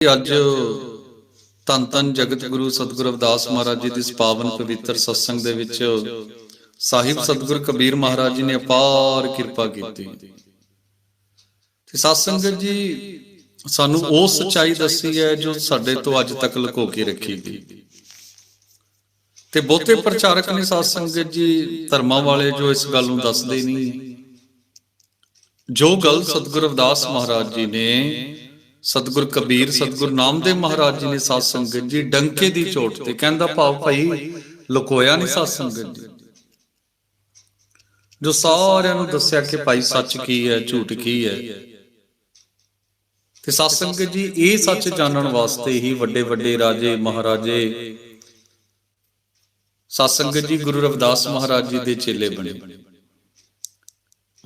ਅੱਜ ਤਨ ਤਨ ਜਗਤ ਗੁਰੂ ਸਤਿਗੁਰ ਅਵਦਾਸ ਮਹਾਰਾਜ ਜੀ ਦੀ ਇਸ ਪਾਵਨ ਪਵਿੱਤਰ ਸਤਸੰਗ ਦੇ ਵਿੱਚ ਸਾਹਿਬ ਸਤਿਗੁਰ ਕਬੀਰ ਮਹਾਰਾਜ ਜੀ ਨੇ ਅਪਾਰ ਕਿਰਪਾ ਕੀਤੀ। ਤੇ ਸਤਸੰਗਤ ਜੀ, ਸਾਨੂੰ ਉਹ ਸੱਚਾਈ ਦੱਸੀ ਹੈ ਜੋ ਸਾਡੇ ਤੋਂ ਅੱਜ ਤੱਕ ਲੁਕੋ ਕੇ ਰੱਖੀ ਗਈ। ਤੇ ਬਹੁਤੇ ਪ੍ਰਚਾਰਕ ਨੇ ਸਤਸੰਗਤ ਜੀ ਧਰਮਾਂ ਵਾਲੇ ਜੋ ਇਸ ਗੱਲ ਨੂੰ ਦੱਸਦੇ ਨਹੀਂ। ਜੋ ਗੱਲ ਸਤਿਗੁਰ ਅਵਦਾਸ ਮਹਾਰਾਜ ਜੀ ਨੇ ਸਤਿਗੁਰ ਕਬੀਰ, ਸਤਿਗੁਰ ਨਾਮਦੇਵ ਮਹਾਰਾਜ ਜੀ ਨੇ ਸਾਧ ਸੰਗਤ ਜੀ ਡੰਕੇ ਦੀ ਚੋਟ ਤੇ ਕਹਿੰਦਾ ਭਾਵ ਭਾਈ, ਲੁਕੋਇਆ ਨਹੀਂ ਸਾਧ ਸੰਗਤ ਜੀ। ਜੋ ਸਾਰਿਆਂ ਨੂੰ ਦੱਸਿਆ ਕਿ ਭਾਈ ਸੱਚ ਕੀ ਹੈ, ਝੂਠ ਕੀ ਹੈ। ਤੇ ਸਾਧ ਸੰਗਤ ਜੀ, ਇਹ ਸੱਚ ਜਾਣਨ ਵਾਸਤੇ ਹੀ ਵੱਡੇ ਵੱਡੇ ਰਾਜੇ, ਮਹਾਰਾਜੇ, ਸਾਧ ਸੰਗਤ ਜੀ, ਗੁਰੂ ਰਵਿਦਾਸ ਮਹਾਰਾਜ ਜੀ ਦੇ ਚੇਲੇ ਬਣੇ।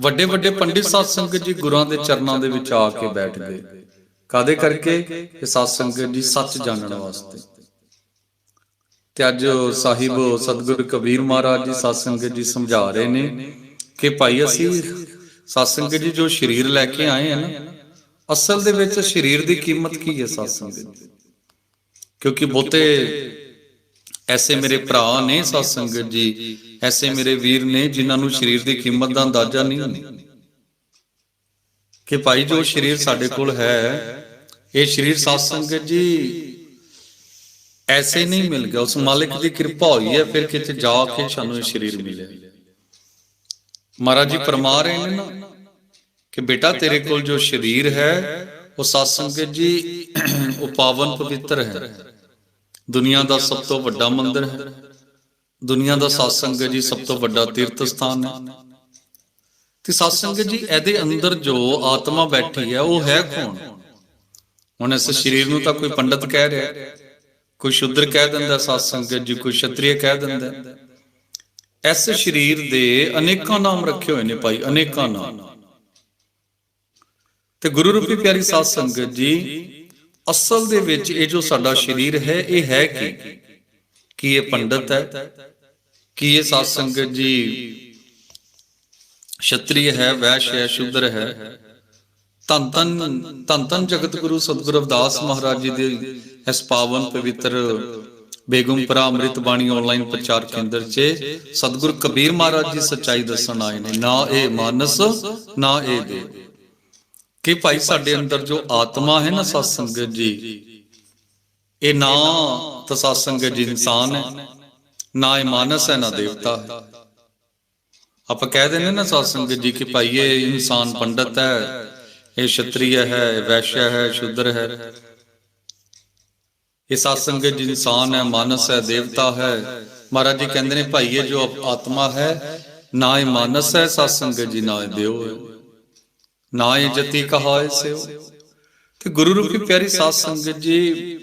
ਵੱਡੇ ਵੱਡੇ ਪੰਡਿਤ ਸਾਧ ਸੰਗਤ ਜੀ ਗੁਰਾਂ ਦੇ ਚਰਨਾਂ ਦੇ ਵਿੱਚ ਆ ਕੇ ਬੈਠ ਗਏ। ਕਾਦੇ ਕਰਕੇ? ਕਿ ਸਾਧ ਸੰਗਤ ਜੀ ਸੱਚ ਜਾਣਨ ਵਾਸਤੇ। ਤੇ ਅੱਜ ਸਾਹਿਬ ਸਤਿਗੁਰ ਕਬੀਰ ਮਹਾਰਾਜ ਜੀ ਸਾਧ ਸੰਗਤ ਜੀ ਸਮਝਾ ਰਹੇ ਨੇ ਕਿ ਭਾਈ ਅਸੀਂ ਸਾਧ ਸੰਗਤ ਜੀ ਜੋ ਸਰੀਰ ਲੈ ਕੇ ਆਏ ਆ ਨਾ, ਅਸਲ ਦੇ ਵਿੱਚ ਸਰੀਰ ਦੀ ਕੀਮਤ ਕੀ ਹੈ ਸਾਧ ਸੰਗਤ ਜੀ ਕਿਉਂਕਿ ਬਹੁਤੇ ਐਸੇ ਮੇਰੇ ਭਰਾ ਨੇ ਸਾਧ ਸੰਗਤ ਜੀ, ਐਸੇ ਮੇਰੇ ਵੀਰ ਨੇ ਜਿਨ੍ਹਾਂ ਨੂੰ ਸਰੀਰ ਦੀ ਕੀਮਤ ਦਾ ਅੰਦਾਜ਼ਾ ਨਹੀਂ ਕਿ ਭਾਈ ਜੋ ਸਰੀਰ ਸਾਡੇ ਕੋਲ ਹੈ ਇਹ ਸਰੀਰ ਸਾਧ ਸੰਗਤ ਜੀ ਐਸੇ ਨਹੀਂ ਮਿਲ ਗਿਆ। ਉਸ ਮਾਲਿਕ ਦੀ ਕਿਰਪਾ ਹੋਈ ਹੈ ਫਿਰ ਕਿਤੇ ਜਾ ਕੇ ਸਾਨੂੰ ਇਹ ਸਰੀਰ ਮਿਲਿਆ। ਮਹਾਰਾਜ ਜੀ ਫਰਮਾ ਰਹੇ ਨੇ ਨਾ ਕਿ ਬੇਟਾ ਤੇਰੇ ਕੋਲ ਜੋ ਸਰੀਰ ਹੈ ਉਹ ਸਾਧ ਸੰਗਤ ਜੀ ਉਹ ਪਾਵਨ ਪਵਿੱਤਰ ਹੈ। ਦੁਨੀਆ ਦਾ ਸਭ ਤੋਂ ਵੱਡਾ ਮੰਦਿਰ ਹੈ। ਦੁਨੀਆ ਦਾ ਸਾਧ ਸੰਗਤ ਜੀ ਸਭ ਤੋਂ ਵੱਡਾ ਤੀਰਥ ਸਥਾਨ ਹੈ। ਤੇ ਸਾਧ ਜੀ, ਇਹਦੇ ਅੰਦਰ ਜੋ ਆਤਮਾ ਬੈਠੀ ਹੈ, ਉਹ ਹੈ ਕੌਣ? ਹੁਣ ਇਸ ਸਰੀਰ ਨੂੰ ਤਾਂ ਕੋਈ ਪੰਡਤ ਕਹਿ ਰਿਹਾ। ਕੋਈ ਸ਼ੁੱਧਰ ਕਹਿ ਦਿੰਦਾ ਸਾਧ ਜੀ, ਕੋਈ ਛਤਰੀਏ ਕਹਿ ਦਿੰਦਾ। ਇਸ ਸਰੀਰ ਦੇ ਅਨੇਕਾਂ ਨਾਮ ਰੱਖੇ ਹੋਏ ਨੇ ਭਾਈ, ਅਨੇਕਾਂ ਨਾਮ। ਤੇ ਗੁਰੂ ਰੂਪੀ ਪਿਆਰੀ ਸਾਧ ਸੰਗਤ ਜੀ, ਅਸਲ ਦੇ ਵਿੱਚ ਇਹ ਜੋ ਸਾਡਾ ਸਰੀਰ ਹੈ, ਇਹ ਹੈ ਕੀ? ਕੀ ਇਹ ਪੰਡਤ ਹੈ? ਕੀ ਇਹ ਸਾਧ ਸੰਗਤ ਜੀ ਛਤਰੀ ਹੈ ਵੈਸ਼ ਹੈ ਸ਼ੂਦਰ ਹੈ। ਤਨ ਤਨ ਤਨ ਤਨ ਜਗਤ ਗੁਰੂ ਸਤਿਗੁਰੂ ਅਵਦਾਸ ਮਹਾਰਾਜ ਜੀ ਦੇ ਇਸ ਪਾਵਨ ਪਵਿੱਤਰ ਬੇਗਮਪੁਰਾ ਅੰਮ੍ਰਿਤ ਬਾਣੀ ਆਨਲਾਈਨ ਪ੍ਰਚਾਰ ਕੇਂਦਰ 'ਚ ਸਤਿਗੁਰੂ ਕਬੀਰ ਮਹਾਰਾਜ ਜੀ ਸੱਚਾਈ ਦੱਸਣ ਆਏ ਨੇ, ਨਾ ਇਹ ਮਾਨਸ, ਨਾ ਇਹ ਦੇ ਕਿ ਭਾਈ ਸਾਡੇ ਅੰਦਰ ਜੋ ਆਤਮਾ ਹੈ ਨਾ ਸਤ ਸੰਗਤ ਜੀ, ਇਹ ਨਾ ਤਾਂ ਸਤ ਸੰਗਤ ਜੀ ਇਨਸਾਨ ਹੈ, ਨਾ ਇਹ ਮਾਨਸ ਹੈ, ਨਾ ਦੇਵਤਾ ਹੈ। ਆਪਾਂ ਕਹਿ ਦਿੰਦੇ ਨਾ ਸਤਸੰਗ ਜੀ ਕਿ ਭਾਈ ਇਹ ਇਨਸਾਨ ਪੰਡਤ ਹੈ, ਇਹ ਛਤਰੀय ਹੈ, ਇਹ ਹੈ, ਸ਼ੂਦਰ ਹੈ। ਇਹ ਸਤਸੰਗ ਜੀ ਇਨਸਾਨ ਹੈ, ਮਾਨਸ ਹੈ, ਦੇਵਤਾ ਹੈ। ਮਹਾਰਾਜ ਜੀ ਕਹਿੰਦੇ ਨੇ ਭਾਈ ਇਹ ਜੋ ਆਤਮਾ ਹੈ, ਨਾ ਇਹ ਮਾਨਸ ਹੈ ਸਤਸੰਗ ਜੀ, ਨਾ ਇਹ ਦੇਵ ਹੈ। ਨਾ ਇਹ ਜਤੀ ਕਹਾਏ ਸਿਓ। ਤੇ ਗੁਰੂ ਰੂਪੀ ਪਿਆਰੀ ਸਾਧ ਸੰਗਤ ਜੀ,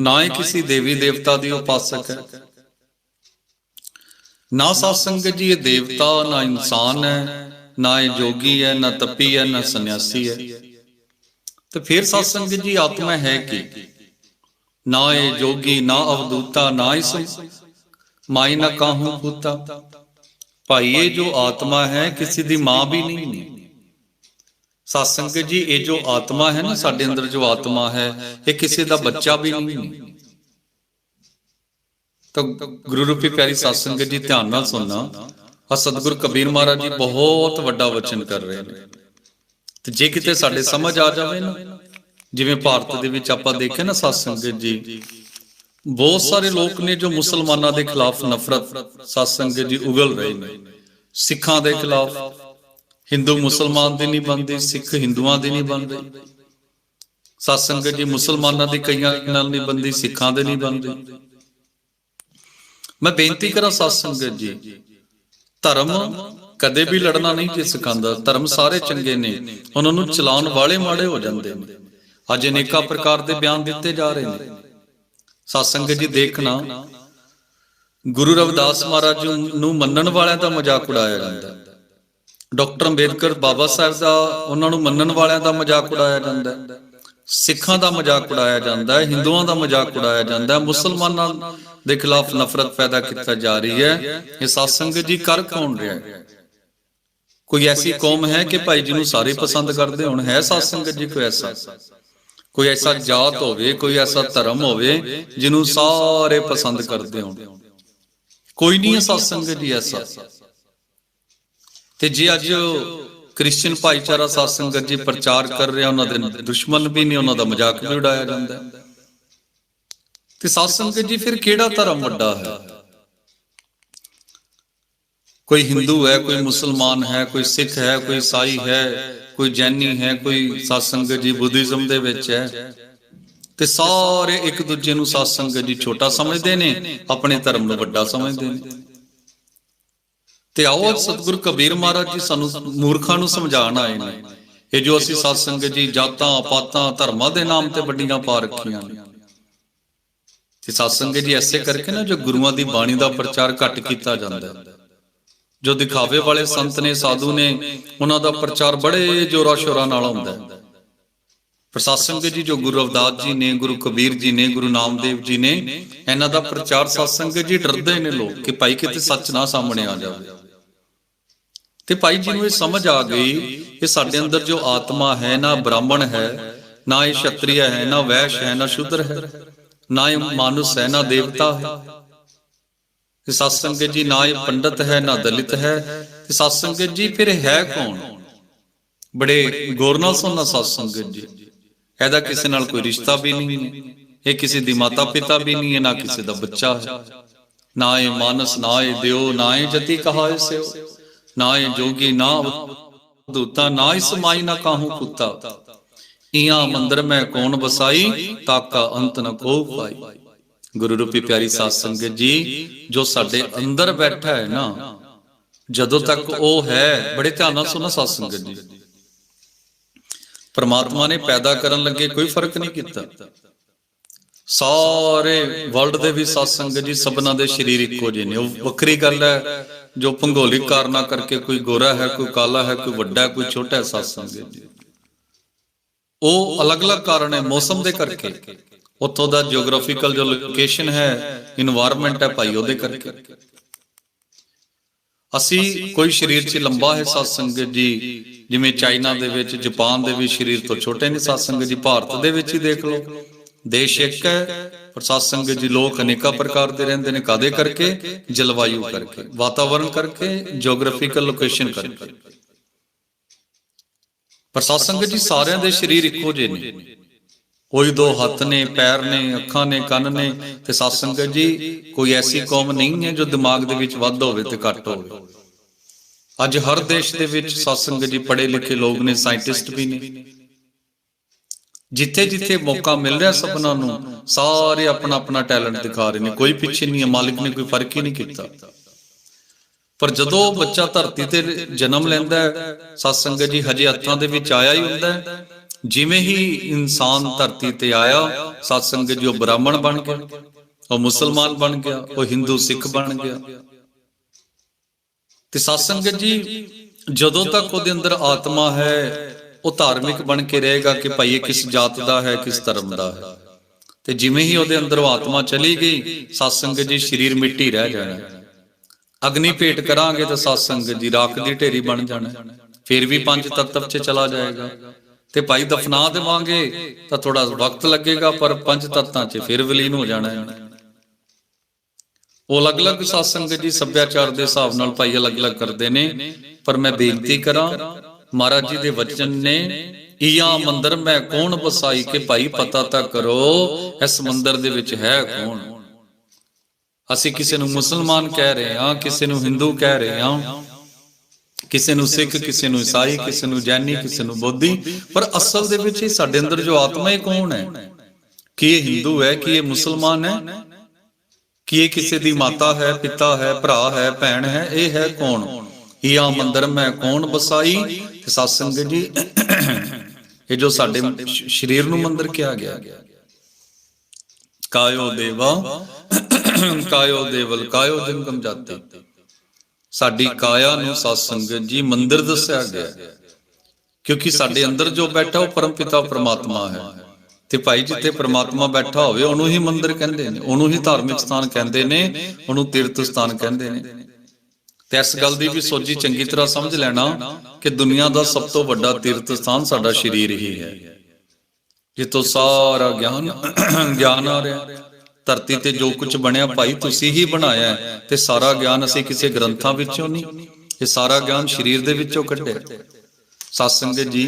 ਨਾ ਹੀ ਕਿਸੇ ਦੇਵੀ ਦੇਵਤਾ ਦੀ ਉਪਾਸਕ ਹੈ। ਨਾ ਸਾਧ ਸੰਗਤ ਜੀ, ਇਹ ਦੇਵਤਾ, ਨਾ ਇਨਸਾਨ ਹੈ, ਨਾ ਇਹ ਜੋਗੀ ਹੈ, ਨਾ ਤਪੀ ਹੈ, ਨਾ ਸੰਨਿਆਸੀ ਹੈ। ਤੇ ਫਿਰ ਸਾਧ ਸੰਗਤ ਜੀ, ਆਤਮਾ ਹੈ ਕੀ? ਨਾ ਇਹ ਜੋਗੀ, ਨਾ ਅਵਦੂਤਾ ਨਾ ਇਸ ਮਾਈ ਨਾ ਕਾਹੂ ਪੁੱਤਾ ਭਾਈ, ਇਹ ਜੋ ਆਤਮਾ ਹੈ, ਕਿਸੇ ਦੀ ਮਾਂ ਵੀ ਨਹੀਂ ਨੇ ਸਾਧ ਸੰਗਤ ਜੀ, ਇਹ ਜੋ ਆਤਮਾ ਹੈ ਨਾ, ਸਾਡੇ ਅੰਦਰ ਜੋ ਆਤਮਾ ਹੈ, ਇਹ ਕਿਸੇ ਦਾ ਬੱਚਾ ਵੀ ਨਹੀਂ। ਤਾਂ ਗੁਰੂ ਰੂਪੀ ਪਿਆਰੀ ਸਾਧ ਸੰਗਤ ਜੀ ਧਿਆਨ ਨਾਲ ਸੁਣਨਾ। ਆ ਸਤਿਗੁਰ ਕਬੀਰ ਮਹਾਰਾਜ ਜੀ ਬਹੁਤ ਵੱਡਾ ਵਚਨ ਕਰ ਰਹੇ ਨੇ। ਤੇ ਜੇ ਕਿਤੇ ਸਾਡੇ ਸਮਝ ਆ ਜਾਵੇ ਨਾ, ਜਿਵੇਂ ਭਾਰਤ ਦੇ ਵਿੱਚ ਆਪਾਂ ਦੇਖੇ ਨਾ ਸਾਧ ਸੰਗਤ ਜੀ, ਬਹੁਤ ਸਾਰੇ ਲੋਕ ਨੇ ਜੋ ਮੁਸਲਮਾਨਾਂ ਦੇ ਖਿਲਾਫ ਨਫ਼ਰਤ ਸਾਧ ਸੰਗਤ ਜੀ ਉਗਲ ਰਹੇ ਨੇ। ਸਿੱਖਾਂ ਦੇ ਖਿਲਾਫ, ਹਿੰਦੂ ਮੁਸਲਮਾਨ ਦੇ ਨਹੀਂ ਬਣਦੇ, ਸਿੱਖ ਹਿੰਦੂਆਂ ਦੀ ਨਹੀਂ ਬਣਦੇ। ਸਾਧ ਸੰਗਤ ਜੀ ਮੁਸਲਮਾਨਾਂ ਦੇ ਕਈਆਂ ਨਾਲ ਨਹੀਂ ਬਣਦੀ, ਸਿੱਖਾਂ ਦੇ ਨਹੀਂ ਬਣਦੇ। ਮੈਂ ਬੇਨਤੀ ਕਰਾਂ ਸਾਧ ਸੰਗਤ ਜੀ। ਧਰਮ ਕਦੇ ਵੀ ਲੜਨਾ ਨਹੀਂ ਜੇ ਸਿਖਾਉਂਦਾ। ਧਰਮ ਸਾਰੇ ਚੰਗੇ ਨੇ। ਉਹਨਾਂ ਨੂੰ। ਚਲਾਉਣ ਵਾਲੇ ਮਾੜੇ ਹੋ ਜਾਂਦੇ ਨੇ। ਅੱਜ ਅਨੇਕਾਂ ਪ੍ਰਕਾਰ ਦੇ ਬਿਆਨ ਦਿੱਤੇ ਜਾ ਰਹੇ ਨੇ। ਸਾਧ ਸੰਗਤ ਜੀ ਦੇਖਣਾ। ਗੁਰੂ ਰਵਿਦਾਸ ਮਹਾਰਾਜ ਨੂੰ ਮੰਨਣ ਵਾਲਿਆਂ ਦਾ ਮਜ਼ਾਕ ਉਡਾਇਆ ਜਾਂਦਾ। ਡਾਕਟਰ ਅੰਬੇਦਕਰ ਬਾਬਾ ਸਾਹਿਬ ਦਾ ਉਹਨਾਂ ਨੂੰ ਮੰਨਣ ਵਾਲਿਆਂ ਦਾ ਮਜ਼ਾਕ ਉਡਾਇਆ ਜਾਂਦਾ। ਸਿੱਖਾਂ ਦਾ ਮਜ਼ਾਕ ਉਡਾਇਆ ਜਾਂਦਾ। ਹੈ ਹਿੰਦੂਆਂ ਦਾ ਮਜ਼ਾਕ ਉਡਾਇਆ ਜਾਂਦਾ। ਹੈ ਮੁਸਲਮਾਨਾਂ ਦੇ ਖਿਲਾਫ ਨਫ਼ਰਤ ਪੈਦਾ ਕੀਤਾ ਜਾ ਰਹੀ ਹੈ। ਇਹ ਸਾਧ ਸੰਗਤ ਜੀ ਕਰ ਕੌਣ ਰਿਹਾ ਹੈ? ਕੋਈ ਐਸੀ ਕੌਮ ਹੈ ਕਿ ਭਾਈ ਜੀ ਨੂੰ ਸਾਰੇ ਪਸੰਦ ਕਰਦੇ ਹੋਣ? ਹੈ ਸਾਧ ਸੰਗਤ ਜੀ ਕੋਈ ਐਸਾ? ਕੋਈ ਐਸਾ ਜਾਤ ਹੋਵੇ, ਕੋਈ ਐਸਾ ਧਰਮ ਹੋਵੇ ਜਿਹਨੂੰ ਸਾਰੇ ਪਸੰਦ ਕਰਦੇ ਹੋਣ? ਕੋਈ ਨਹੀਂ ਹੈ ਸਤਸੰਗ ਜੀ ਐਸਾ। ਤੇ ਜੇ ਅੱਜ ਕ੍ਰਿਸਚੀਅਨ ਭਾਈਚਾਰਾ ਸਤਸੰਗ ਜੀ ਪ੍ਰਚਾਰ ਕਰ ਰਿਹਾ, ਉਹਨਾਂ ਦੇ ਦੁਸ਼ਮਣ ਵੀ ਨਹੀਂ ਉਹਨਾਂ ਦਾ ਮਜ਼ਾਕ ਵੀ ਉਡਾਇਆ ਜਾਂਦਾ ਹੈ। ਤੇ ਸਤਸੰਗ ਜੀ ਫਿਰ ਕਿਹੜਾ ਧਰਮ ਵੱਡਾ ਹੈ? ਕੋਈ ਹਿੰਦੂ ਹੈ ਕੋਈ ਮੁਸਲਮਾਨ ਹੈ ਕੋਈ ਸਿੱਖ ਹੈ ਕੋਈ ਈਸਾਈ ਹੈ ਕੋਈ ਜੈਨੀ ਹੈ ਕੋਈ ਸਤਸੰਗ ਜੀ ਬੁੱਧੀਜ਼ਮ ਦੇ ਵਿੱਚ ਹੈ। ਤੇ ਸਾਰੇ ਇੱਕ ਦੂਜੇ ਨੂੰ ਸਤਸੰਗ ਜੀ ਛੋਟਾ ਸਮਝਦੇ ਨੇ ਆਪਣੇ ਧਰਮ ਨੂੰ ਵੱਡਾ ਸਮਝਦੇ ਨੇ। ਤੇ ਆਓ ਸਤਿਗੁਰੂ ਕਬੀਰ ਮਹਾਰਾਜ ਜੀ ਸਾਨੂੰ ਮੂਰਖਾਂ ਨੂੰ ਸਮਝਾਉਣ ਆਏ ਨੇ। ਇਹ ਜੋ ਅਸੀਂ ਸਤਸੰਗ ਜੀ ਜਾਤਾਂ ਪਾਤਾਂ ਧਰਮਾਂ ਦੇ ਨਾਮ ਤੇ ਵੱਡੀਆਂ ਪਾ ਰੱਖੀਆਂ ਨੇ। ਤੇ ਸਤਸੰਗ ਜੀ ਐਸੇ ਕਰਕੇ ਨਾ ਜੋ ਗੁਰੂਆਂ ਦੀ ਬਾਣੀ ਦਾ ਪ੍ਰਚਾਰ ਘੱਟ ਕੀਤਾ ਜਾਂਦਾ ਹੈ। ਜੋ ਦਿਖਾਵੇ ਵਾਲੇ ਸੰਤ ਨੇ ਸਾਧੂ ਨੇ ਉਹਨਾਂ ਦਾ ਪ੍ਰਚਾਰ ਬੜੇ ਜੋਰਾ ਸ਼ੋਰਾ ਨਾਲ ਹੁੰਦਾ ਹੈ। ਪ੍ਰਸ਼ਾਸਨ ਜੀ ਜੋ ਗੁਰੂ ਰਵਿਦਾਸ ਜੀ ਨੇ ਗੁਰੂ ਕਬੀਰ ਜੀ ਨੇ ਗੁਰੂ ਨਾਮਦੇਵ ਜੀ ਨੇ ਇਹਨਾਂ ਦਾ ਪ੍ਰਚਾਰ ਸਤਸੰਗ ਜੀ ਡਰਦੇ ਨੇ ਲੋਕ ਕਿ ਭਾਈ ਕਿਤੇ ਸੱਚ ਨਾ ਸਾਹਮਣੇ ਆ ਜਾਵੇ। ਤੇ ਭਾਈ ਜੀ ਨੂੰ ਇਹ ਸਮਝ ਆ ਗਈ ਕਿ ਸਾਡੇ ਅੰਦਰ ਜੋ ਆਤਮਾ ਹੈ ਨਾ ਬ੍ਰਾਹਮਣ ਹੈ ਨਾ ਇਹ ਛਤਰੀय ਹੈ ਨਾ ਵੈਸ਼ ਹੈ ਨਾ ਸ਼ੂਦਰ ਹੈ। ਨਾ ਇਹ ਮਾਨੁਸ ਹੈ, ਨਾ ਦੇਵਤਾ ਹੈ। ਤੇ ਸਤਸੰਗ ਜੀ ਨਾ ਇਹ ਪੰਡਤ ਹੈ, ਨਾ ਦਲਿਤ ਹੈ। ਤੇ ਸਤਸੰਗ ਜੀ ਫਿਰ ਹੈ ਕੌਣ? ਬੜੇ ਗੌਰ ਨਾਲ ਸੁਣਨਾ ਸਤਸੰਗ ਜੀ। ਇਹਦਾ ਕਿਸੇ ਨਾਲ ਕੋਈ ਰਿਸ਼ਤਾ ਵੀ ਨਹੀਂ ਹੈ। ਇਹ ਕਿਸੇ ਦੀ ਮਾਤਾ ਪਿਤਾ ਵੀ ਨਹੀਂ ਹੈ, ਨਾ ਕਿਸੇ ਦਾ ਬੱਚਾ ਹੈ। ਨਾ ਇਹ ਮਾਨਸ ਨਾ ਇਹ ਦਿਓ ਨਾ ਇਹ ਜਤੀ ਕਹਾਏ ਸਿਓ। ਨਾ ਇਹ ਜੋਗੀ ਨਾ ਦੂਤਾ ਨਾ ਇਸ ਮਾਈ ਨਾ ਕਾਹੂ ਕੁੱਤਾ ਇਆਂ ਮੰਦਰ ਮੈਂ ਕੌਣ ਵਸਾਈ, ਤਾਕਾ ਅੰਤ ਨ ਕੋ ਪਾਈ। ਗੁਰੂ ਰੂਪੀ ਪਿਆਰੀ ਸਾਧ ਸੰਗਤ ਜੀ, ਜੋ ਸਾਡੇ ਅੰਦਰ ਬੈਠਾ ਹੈ ਨਾ, ਜਦੋਂ ਤੱਕ ਉਹ ਹੈ, ਬੜੇ ਧਿਆਨ ਨਾਲ ਸੁਣੋ ਸਾਧ ਸੰਗਤ ਜੀ। ਪਰਮਾਤਮਾ ਨੇ ਪੈਦਾ ਕਰਨ ਲੱਗੇ ਕੋਈ ਫ਼ਰਕ ਨਹੀਂ ਕੀਤਾ। ਸਾਰੇ ਵਰਲਡ ਦੇ ਵੀ ਸਾਧ ਸੰਗਤ ਜੀ ਸਭਨਾਂ ਦੇ ਸਰੀਰ ਇੱਕੋ ਜਿਹੇ ਨੇ। ਉਹ ਵੱਖਰੀ ਗੱਲ ਹੈ, ਜੋ ਭੂਗੋਲਿਕ ਕਾਰਨਾ ਕਰਕੇ ਕੋਈ ਗੋਰਾ ਹੈ, ਕੋਈ ਕਾਲਾ ਹੈ, ਕੋਈ ਵੱਡਾ, ਕੋਈ ਛੋਟਾ ਹੈ ਸਾਧ ਸੰਗਤ ਜੀ। ਉਹ ਅਲੱਗ-ਅਲੱਗ ਕਾਰਨ ਹੈ ਮੌਸਮ ਦੇ ਕਰਕੇ। ਉੱਥੋਂ ਦਾ ਜੀਓਗ੍ਰਾਫੀਕਲ ਜੋ ਲੋਕੇਸ਼ਨ ਹੈ এনवायरमेंट ਹੈ ਭਾਈ, ਉਹਦੇ ਕਰਕੇ। ਅਸੀਂ ਕੋਈ ਸਰੀਰ 'ਚ ਲੰਬਾ ਹੈ ਸਾਧ ਸੰਗਤ ਜੀ, ਜਿਵੇਂ ਚਾਈਨਾ ਦੇ ਵਿੱਚ, ਜਾਪਾਨ ਦੇ ਵੀ ਸਰੀਰ ਤੋਂ ਛੋਟੇ ਨੇ ਸਾਧ ਸੰਗਤ ਜੀ, ਭਾਰਤ ਦੇ ਵਿੱਚ ਹੀ ਦੇਖ ਲਓ। ਦੇਸ਼ ਇੱਕ ਹੈ, ਪਰ ਸਾਧ ਸੰਗਤ ਜੀ ਲੋਕ ਅਨੇਕਾਂ ਪ੍ਰਕਾਰ ਦੇ ਰਹਿੰਦੇ ਨੇ ਕਾਦੇ ਕਰਕੇ? ਜਲਵਾਯੂ ਕਰਕੇ ਵਾਤਾਵਰਣ ਕਰਕੇ ਜੀਓਗ੍ਰਾਫੀਕਲ ਲੋਕੇਸ਼ਨ ਕਰਕੇ। ਪਰ ਸਤਸੰਗ ਜੀ ਸਾਰਿਆਂ ਦੇ ਸਰੀਰ ਇੱਕੋ ਜਿਹੇ ਨੇ। ਕੋਈ ਦੋ ਹੱਥ ਨੇ, ਪੈਰ ਨੇ, ਅੱਖਾਂ ਨੇ, ਕੰਨ ਨੇ, ਤੇ ਸਤਸੰਗ ਜੀ, ਕੋਈ ਐਸੀ ਕੌਮ ਨਹੀਂ ਹੈ ਜੋ ਦਿਮਾਗ ਦੇ ਵਿੱਚ ਵੱਧ ਹੋਵੇ ਤੇ ਘੱਟ ਹੋਵੇ। ਅੱਜ ਹਰ ਦੇਸ਼ ਦੇ ਵਿੱਚ ਸਤਸੰਗ ਜੀ ਪੜ੍ਹੇ ਲਿਖੇ ਲੋਕ ਨੇ, ਸਾਇੰਟਿਸਟ ਵੀ ਨੇ। ਜਿੱਥੇ ਜਿੱਥੇ ਮੌਕਾ ਮਿਲ ਰਿਹਾ ਸਭਨਾਂ ਨੂੰ, ਸਾਰੇ ਆਪਣਾ ਆਪਣਾ ਟੈਲੈਂਟ ਦਿਖਾ ਰਹੇ ਨੇ। ਕੋਈ ਪਿੱਛੇ ਨਹੀਂ ਹੈ, ਮਾਲਿਕ ਨੇ ਕੋਈ ਫ਼ਰਕ ਹੀ ਨਹੀਂ ਕੀਤਾ। ਪਰ ਜਦੋਂ ਬੱਚਾ ਧਰਤੀ ਤੇ ਜਨਮ ਲੈਂਦਾ ਹੈ ਸਤ ਸੰਗਤ ਜੀ ਹਜੇ ਹੱਥਾਂ ਦੇ ਵਿੱਚ ਆਇਆ ਹੀ ਹੁੰਦਾ ਹੈ। ਜਿਵੇਂ ਹੀ ਇਨਸਾਨ ਧਰਤੀ ਤੇ ਆਇਆ ਸਤ ਸੰਗਤ ਜੀ ਉਹ ਬ੍ਰਾਹਮਣ ਬਣ ਗਿਆ ਉਹ ਮੁਸਲਮਾਨ ਬਣ ਗਿਆ ਉਹ ਹਿੰਦੂ ਸਿੱਖ ਬਣ ਗਿਆ। ਤੇ ਸਤ ਸੰਗਤ ਜੀ ਜਦੋਂ ਤੱਕ ਉਹਦੇ ਅੰਦਰ ਆਤਮਾ ਹੈ ਉਹ ਧਾਰਮਿਕ ਬਣ ਕੇ ਰਹੇਗਾ ਕਿ ਭਾਈ ਇਹ ਕਿਸ ਜਾਤ ਦਾ ਹੈ ਕਿਸ ਧਰਮ ਦਾ ਹੈ। ਤੇ ਜਿਵੇਂ ਹੀ ਉਹਦੇ ਅੰਦਰ ਆਤਮਾ ਚਲੀ ਗਈ ਸਤ ਸੰਗਤ ਜੀ ਸਰੀਰ ਮਿੱਟੀ ਰਹਿ ਜਾਣਾ। ਅਗਨੀ ਭੇਟ ਕਰਾਂਗੇ ਤਾਂ ਸਤ ਸੰਗਤ ਜੀ ਰਾਖ ਦੀ ਢੇਰੀ ਬਣ ਜਾਣਾ। ਫਿਰ ਵੀ ਪੰਜ ਤੱਤਵ 'ਚ ਚਲਾ ਜਾਏਗਾ। ਤੇ ਭਾਈ ਦਫਨਾ ਦੇਵਾਂਗੇ ਤਾਂ ਥੋੜਾ ਵਕਤ ਲੱਗੇਗਾ, ਪਰ ਪੰਜ ਤੱਤਾਂ 'ਚ ਫਿਰ ਵਿਲੀਨ ਹੋ ਜਾਣਾ। ਹੈ ਉਹ ਅਲੱਗ-ਅਲੱਗ ਸਾਧ ਸੰਗਤ ਜੀ ਸੱਭਿਆਚਾਰ ਦੇ ਹਿਸਾਬ ਨਾਲ ਭਾਈ ਅਲੱਗ-ਅਲੱਗ ਕਰਦੇ ਨੇ। ਪਰ ਮੈਂ ਬੇਨਤੀ ਕਰਾਂ, ਮਹਾਰਾਜ ਜੀ ਦੇ ਵਚਨ ਨੇ, ਈਆ ਮੰਦਰ ਮੈਂ ਕੌਣ ਵਸਾਈ ਕਿ ਭਾਈ ਪਤਾ ਤਾਂ ਕਰੋ, ਇਸ ਮੰਦਰ ਦੇ ਵਿੱਚ ਹੈ ਕੌਣ? ਅਸੀਂ ਕਿਸੇ ਨੂੰ ਮੁਸਲਮਾਨ ਕਹਿ ਰਹੇ ਹਾਂ, ਕਿਸੇ ਨੂੰ ਹਿੰਦੂ ਕਹਿ ਰਹੇ ਹਾਂ, ਕਿਸੇ ਨੂੰ ਸਿੱਖ, ਕਿਸੇ ਨੂੰ ਈਸਾਈ, ਕਿਸੇ ਨੂੰ ਜੈਨੀ, ਕਿਸੇ ਨੂੰ ਬੋਧੀ, ਪਰ ਅਸਲ ਦੇ ਵਿੱਚ ਹੀ ਸਾਡੇ ਅੰਦਰ ਜੋ ਆਤਮਾ ਹੈ ਕੌਣ ਹੈ? ਕੀ ਇਹ ਹਿੰਦੂ ਹੈ, ਕੀ ਇਹ ਮੁਸਲਮਾਨ ਹੈ? ਕੀ ਇਹ ਕਿਸੇ ਦੀ ਮਾਤਾ ਹੈ, ਪਿਤਾ ਹੈ, ਭਰਾ ਹੈ, ਭੈਣ ਹੈ? ਇਹ ਹੈ ਕੌਣ? ਈਆ ਮੰਦਰ ਮੈਂ ਕੌਣ ਬਸਾਈ? ਤੇ ਸੰਗਤ ਜੀ, ਇਹ ਜੋ ਸਾਡੇ ਸਰੀਰ ਨੂੰ ਮੰਦਰ ਕਿਹਾ ਗਿਆ। ਕਾਇਓ ਦੇਵਾ, ਕਾਇਓ ਦੇਵਲ, ਕਾਇਓ ਜੰਗਮ ਜਾਤੇ। ਸਾਡੀ ਕਾਇਆ ਨੂੰ ਸਤ ਸੰਗਤ ਜੀ ਮੰਦਰ ਦੱਸਿਆ ਗਿਆ ਕਿਉਂਕਿ ਸਾਡੇ ਅੰਦਰ ਜੋ ਬੈਠਾ ਉਹ ਪਰਮ ਪ੍ਰਮਾਤਮਾ ਹੈ। ਤੇ ਭਾਈ ਜਿੱਥੇ ਪ੍ਰਮਾਤਮਾ ਬੈਠਾ ਹੋਵੇ, ਉਹਨੂੰ ਹੀ ਮੰਦਿਰ ਕਹਿੰਦੇ ਨੇ, ਉਹਨੂੰ ਹੀ ਧਾਰਮਿਕ ਸਥਾਨ ਕਹਿੰਦੇ ਨੇ, ਉਹਨੂੰ ਤੀਰਥ ਸਥਾਨ ਕਹਿੰਦੇ ਨੇ। ਤੇ ਇਸ ਗੱਲ ਦੀ ਵੀ ਸੋਝੀ ਚੰਗੀ ਤਰ੍ਹਾਂ ਸਮਝ ਲੈਣਾ ਕਿ ਦੁਨੀਆ ਦਾ ਸਭ ਤੋਂ ਵੱਡਾ ਤੀਰਥ ਸਥਾਨ ਸਾਡਾ ਸਰੀਰ ਹੀ ਹੈ। ਜਿੱਤੋਂ ਸਾਰਾ ਗਿਆਨ ਗਿਆਨ ਆ ਰਿਹਾ। ਧਰਤੀ ਤੇ ਜੋ ਕੁਝ ਬਣਿਆ ਭਾਈ ਤੁਸੀਂ ਹੀ ਬਣਾਇਆ ਤੇ ਸਾਰਾ ਗਿਆਨ ਅਸੀਂ ਕਿਸੇ ਗ੍ਰੰਥਾਂ ਵਿੱਚੋਂ ਨਹੀਂ, ਇਹ ਸਾਰਾ ਗਿਆਨ ਸਰੀਰ ਦੇ ਵਿੱਚੋਂ ਕੱਢਿਆ। ਸਤਸੰਗ ਜੀ,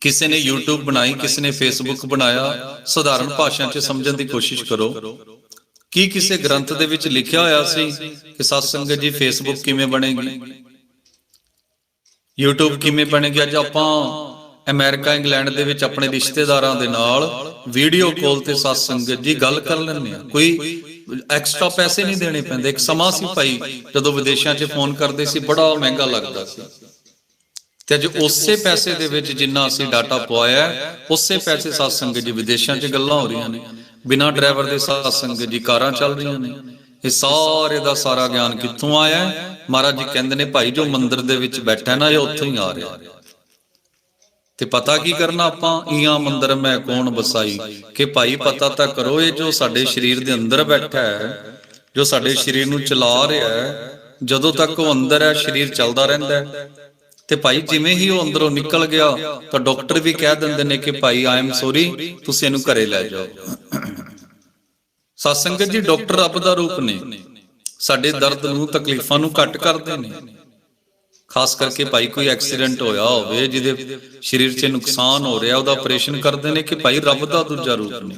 ਕਿਸੇ ਨੇ YouTube ਬਣਾਈ, ਕਿਸੇ ਨੇ Facebook ਬਣਾਇਆ, ਸਧਾਰਨ ਭਾਸ਼ਾ 'ਚ ਸਮਝਣ ਦੀ ਕੋਸ਼ਿਸ਼ ਕਰੋ। ਕੀ ਕਿਸੇ ਗ੍ਰੰਥ ਦੇ ਵਿੱਚ ਲਿਖਿਆ ਹੋਇਆ ਸੀ ਕਿ ਸਤਸੰਗ ਜੀ, Facebook ਕਿਵੇਂ ਬਣੇਗੀ? YouTube ਕਿਵੇਂ ਬਣੇਗੀ? ਅੱਜ ਆਪਾਂ ਅਮਰੀਕਾ, ਇੰਗਲੈਂਡ ਦੇ ਵਿੱਚ ਆਪਣੇ ਰਿਸ਼ਤੇਦਾਰਾਂ ਦੇ ਨਾਲ ਵੀਡੀਓ ਕਾਲ ਤੇ ਸਤਸੰਗ ਜੀ ਗੱਲ ਕਰ ਲੈਂਦੇ ਆ ਕੋਈ ਐਕਸਟਰਾ ਪੈਸੇ ਨਹੀਂ ਦੇਣੇ ਪੈਂਦੇ। ਇੱਕ ਸਮਾਂ ਸੀ ਭਾਈ, ਜਦੋਂ ਵਿਦੇਸ਼ਾਂ 'ਚ ਫੋਨ ਕਰਦੇ ਸੀ, ਬੜਾ ਮਹਿੰਗਾ ਲੱਗਦਾ ਸੀ। ਤੇ ਅੱਜ ਉਸੇ ਪੈਸੇ ਦੇ ਵਿੱਚ ਜਿੰਨਾ ਅਸੀਂ ਡਾਟਾ ਪਵਾਇਆ, ਉਸੇ ਪੈਸੇ ਸਤਸੰਗ ਜੀ ਵਿਦੇਸ਼ਾਂ 'ਚ ਗੱਲਾਂ ਹੋ ਰਹੀਆਂ ਨੇ। ਬਿਨਾਂ ਡਰਾਈਵਰ ਦੇ ਸਤਸੰਗ ਜੀ ਕਾਰਾਂ ਚੱਲ ਰਹੀਆਂ ਨੇ। ਇਹ ਸਾਰੇ ਦਾ ਸਾਰਾ ਗਿਆਨ ਕਿੱਥੋਂ ਆਇਆ? ਮਹਾਰਾਜ ਜੀ ਕਹਿੰਦੇ ਨੇ, ਭਾਈ ਜੋ ਮੰਦਿਰ ਦੇ ਵਿੱਚ ਬੈਠਾ ਨਾ, ਇਹ ਉੱਥੋਂ ਹੀ ਆ ਰਿਹਾ। ਤੇ ਪਤਾ ਕੀ ਕਰਨਾ ਆਪਾਂ? ਈਆਂ ਮੰਦਰ ਮੈਂ ਕੌਣ ਬਸਾਈ ਕਿ ਭਾਈ ਪਤਾ ਤਾਂ ਕਰੋ, ਇਹ ਜੋ ਸਾਡੇ ਸਰੀਰ ਦੇ ਅੰਦਰ ਬੈਠਾ ਹੈ, ਜੋ ਸਾਡੇ ਸਰੀਰ ਨੂੰ ਚਲਾ ਰਿਹਾ ਹੈ, ਜਦੋਂ ਤੱਕ ਉਹ ਅੰਦਰ ਹੈ, ਸਰੀਰ ਚੱਲਦਾ ਰਹਿੰਦਾ ਹੈ। ਤੇ ਭਾਈ ਜਿਵੇਂ ਹੀ ਉਹ ਅੰਦਰੋਂ ਨਿਕਲ ਗਿਆ, ਤਾਂ ਡਾਕਟਰ ਵੀ ਕਹਿ ਦਿੰਦੇ ਨੇ ਕਿ ਭਾਈ ਆਈ ਐਮ ਸੌਰੀ ਤੁਸੀਂ ਇਹਨੂੰ ਘਰੇ ਲੈ ਜਾਓ। ਸਤਸੰਗਤ ਜੀ, ਡਾਕਟਰ ਰੱਬ ਦਾ ਰੂਪ ਨੇ। ਸਾਡੇ ਦਰਦ ਨੂੰ ਤਕਲੀਫਾਂ ਨੂੰ ਘੱਟ ਕਰਦੇ ਨੇ। ਖਾਸ ਕਰਕੇ ਭਾਈ ਕੋਈ ਐਕਸੀਡੈਂਟ ਹੋਇਆ ਹੋਵੇ ਜਿਹਦੇ ਸਰੀਰ 'ਚ ਨੁਕਸਾਨ ਹੋ ਰਿਹਾ ਉਹਦਾ ਆਪਰੇਸ਼ਨ ਕਰਦੇ ਨੇ ਕਿ ਭਾਈ ਰੱਬ ਦਾ ਦੂਜਾ ਰੂਪ ਨੇ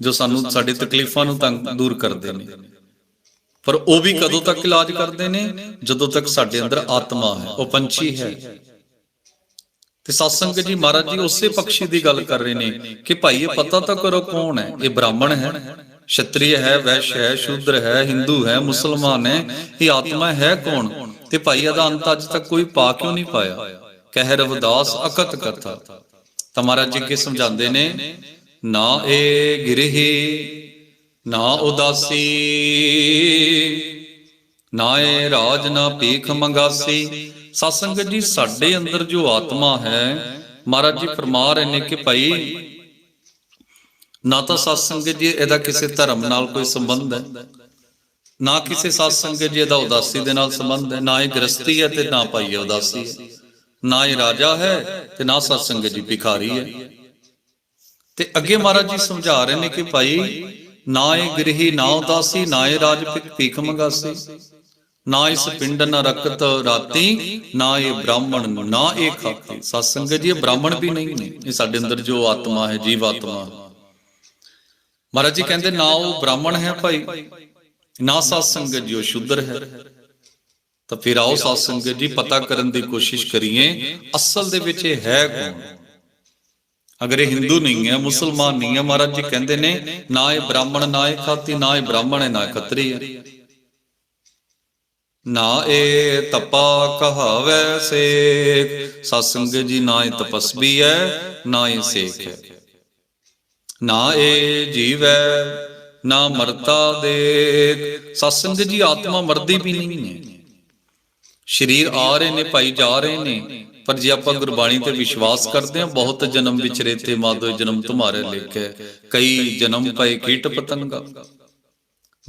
ਜੋ ਸਾਨੂੰ ਸਾਡੀ ਤਕਲੀਫਾਂ ਨੂੰ ਤੰਗ ਦੂਰ ਕਰਦੇ ਨੇ। ਪਰ ਉਹ ਵੀ ਕਦੋਂ ਤੱਕ ਇਲਾਜ ਕਰਦੇ ਨੇ? ਜਦੋਂ ਤੱਕ ਸਾਡੇ ਅੰਦਰ ਆਤਮਾ ਹੈ ਉਹ ਪੰਛੀ ਹੈ। ਤੇ ਸਤਸੰਗ ਜੀ ਮਹਾਰਾਜ ਜੀ ਉਸੇ ਪਕਸ਼ੀ ਦੀ ਗੱਲ ਕਰ ਰਹੇ ਨੇ ਕਿ ਭਾਈ ਇਹ ਪਤਾ ਤਾਂ ਕਰੋ ਕੌਣ ਹੈ? ਇਹ ਬ੍ਰਾਹਮਣ ਹੈ ਛਤਰੀय ਹੈ। ਵੈਸ਼ ਹੈ ਸ਼ੂਦਰ ਹੈ ਹਿੰਦੂ ਹੈ ਮੁਸਲਮਾਨ ਹੈ ਇਹ ਆਤਮਾ ਹੈ ਕੌਣ ਤੇ ਭਾਈ ਇਹਦਾ ਅੰਤ ਅੱਜ ਤੱਕ ਕੋਈ ਪਾ ਕਿਉਂ ਨਹੀਂ ਪਾਇਆ? ਕਹਿ ਰਵਿਦਾਸ ਅਕਤ ਕਥਾ। ਤਾਂ ਮਹਾਰਾਜ ਜੀ ਕੀ ਸਮਝਾਉਂਦੇ ਨੇ, ਨਾ ਇਹ ਗਿਰਹੀ, ਨਾ ਉਦਾਸੀ, ਨਾ ਇਹ ਰਾਜ, ਨਾ ਭੀਖ ਮੰਗਾਸੀ। ਸਤਸੰਗ ਜੀ, ਸਾਡੇ ਅੰਦਰ ਜੋ ਆਤਮਾ ਹੈ, ਮਹਾਰਾਜ ਜੀ ਫਰਮਾ ਰਹੇ ਨੇ ਕਿ ਭਾਈ, ਨਾ ਤਾਂ ਸਤਸੰਗ ਜੀ, ਇਹਦਾ ਕਿਸੇ ਧਰਮ ਨਾਲ ਕੋਈ ਸੰਬੰਧ ਹੈ। ਨਾ ਕਿਸੇ ਸਤਸੰਗਤ ਜੀ ਦਾ ਉਦਾਸੀ ਦੇ ਨਾਲ ਸੰਬੰਧ ਹੈ, ਨਾ ਇਹ ਗ੍ਰਸਤੀ ਹੈ ਤੇ ਨਾ ਭਾਈ ਉਦਾਸੀ ਹੈ। ਨਾ ਇਹ ਰਾਜਾ ਹੈ ਤੇ ਨਾ ਸਤਸੰਗਤ ਜੀ ਭਿਖਾਰੀ ਹੈ। ਤੇ ਅੱਗੇ ਮਹਾਰਾਜ ਜੀ ਸਮਝਾ ਰਹੇ ਨੇ ਕਿ ਭਾਈ, ਨਾ ਇਹ ਗ੍ਰਹੀ, ਨਾ ਉਦਾਸੀ, ਨਾ ਇਹ ਰਾਜ ਭੀਖ ਮੰਗਾਸੀ। ਨਾ ਇਸ ਪਿੰਡ, ਨ ਰਕਤ ਰਾਤੀ, ਨਾ ਇਹ ਬ੍ਰਾਹਮਣ, ਨਾ ਇਹ ਖਾਤੀ। ਸਤਸੰਗਤ ਜੀ ਇਹ ਬ੍ਰਾਹਮਣ ਵੀ ਨਹੀਂ ਨੇ, ਇਹ ਸਾਡੇ ਅੰਦਰ ਜੋ ਆਤਮਾ ਹੈ, ਜੀਵ ਆਤਮਾ। ਮਹਾਰਾਜ ਜੀ ਕਹਿੰਦੇ, ਨਾ ਉਹ ਬ੍ਰਾਹਮਣ ਹੈ ਭਾਈ। ਨਾ ਸਤਸੰਗਤ ਜੀ ਉਹ ਸ਼ੁੱਧਰ ਹੈ। ਤਾਂ ਫਿਰ ਆਓ ਸਤਸੰਗਤ ਜੀ ਪਤਾ ਕਰਨ ਦੀ ਕੋਸ਼ਿਸ਼ ਕਰੀਏ ਅਸਲ ਦੇ ਵਿੱਚ ਇਹ ਹੈ ਕੌਣ? ਅਗਰ ਇਹ ਹਿੰਦੂ ਨਹੀਂ ਹੈ ਮੁਸਲਮਾਨ ਨਹੀਂ ਹੈ ਮਹਾਰਾਜ ਜੀ ਕਹਿੰਦੇ ਨੇ ਨਾ ਇਹ ਬ੍ਰਾਹਮਣ ਨਾ ਇਹ ਖਾਤੀ ਨਾ ਇਹ ਬ੍ਰਾਹਮਣ ਹੈ ਨਾ ਖੱਤਰੀ ਹੈ। ਨਾ ਇਹ ਤਪਾ ਕਹਾਵੈ ਸੇਖ ਸਤਸੰਗਤ ਜੀ ਨਾ ਇਹ ਤਪਸਵੀ ਹੈ ਨਾ ਇਹ ਸੇਖ ਹੈ। ਨਾ ਇਹ ਜੀਵੈ ਨਾ ਮਰਤਾ ਦੇਖ। ਸਤਸੰਗ ਜੀ, ਆਤਮਾ ਮਰਦੀ ਵੀ ਨਹੀਂ ਹੈ। ਸਰੀਰ ਆ ਰਹੇ ਨੇ, ਭਾਈ ਜਾ ਰਹੇ ਨੇ। ਪਰ ਜੇ ਆਪਾਂ ਗੁਰਬਾਣੀ ਤੇ ਵਿਸ਼ਵਾਸ ਕਰਦੇ ਹਾਂ, ਬਹੁਤ ਜਨਮ ਵਿਚਰੇ ਤੇ ਮਾਦੋ ਜਨਮ ਤੁਮਾਰੇ ਲਿਖੇ ਕਈ ਜਨਮ ਪਏ ਕੀਟ ਪਤੰਗਾ।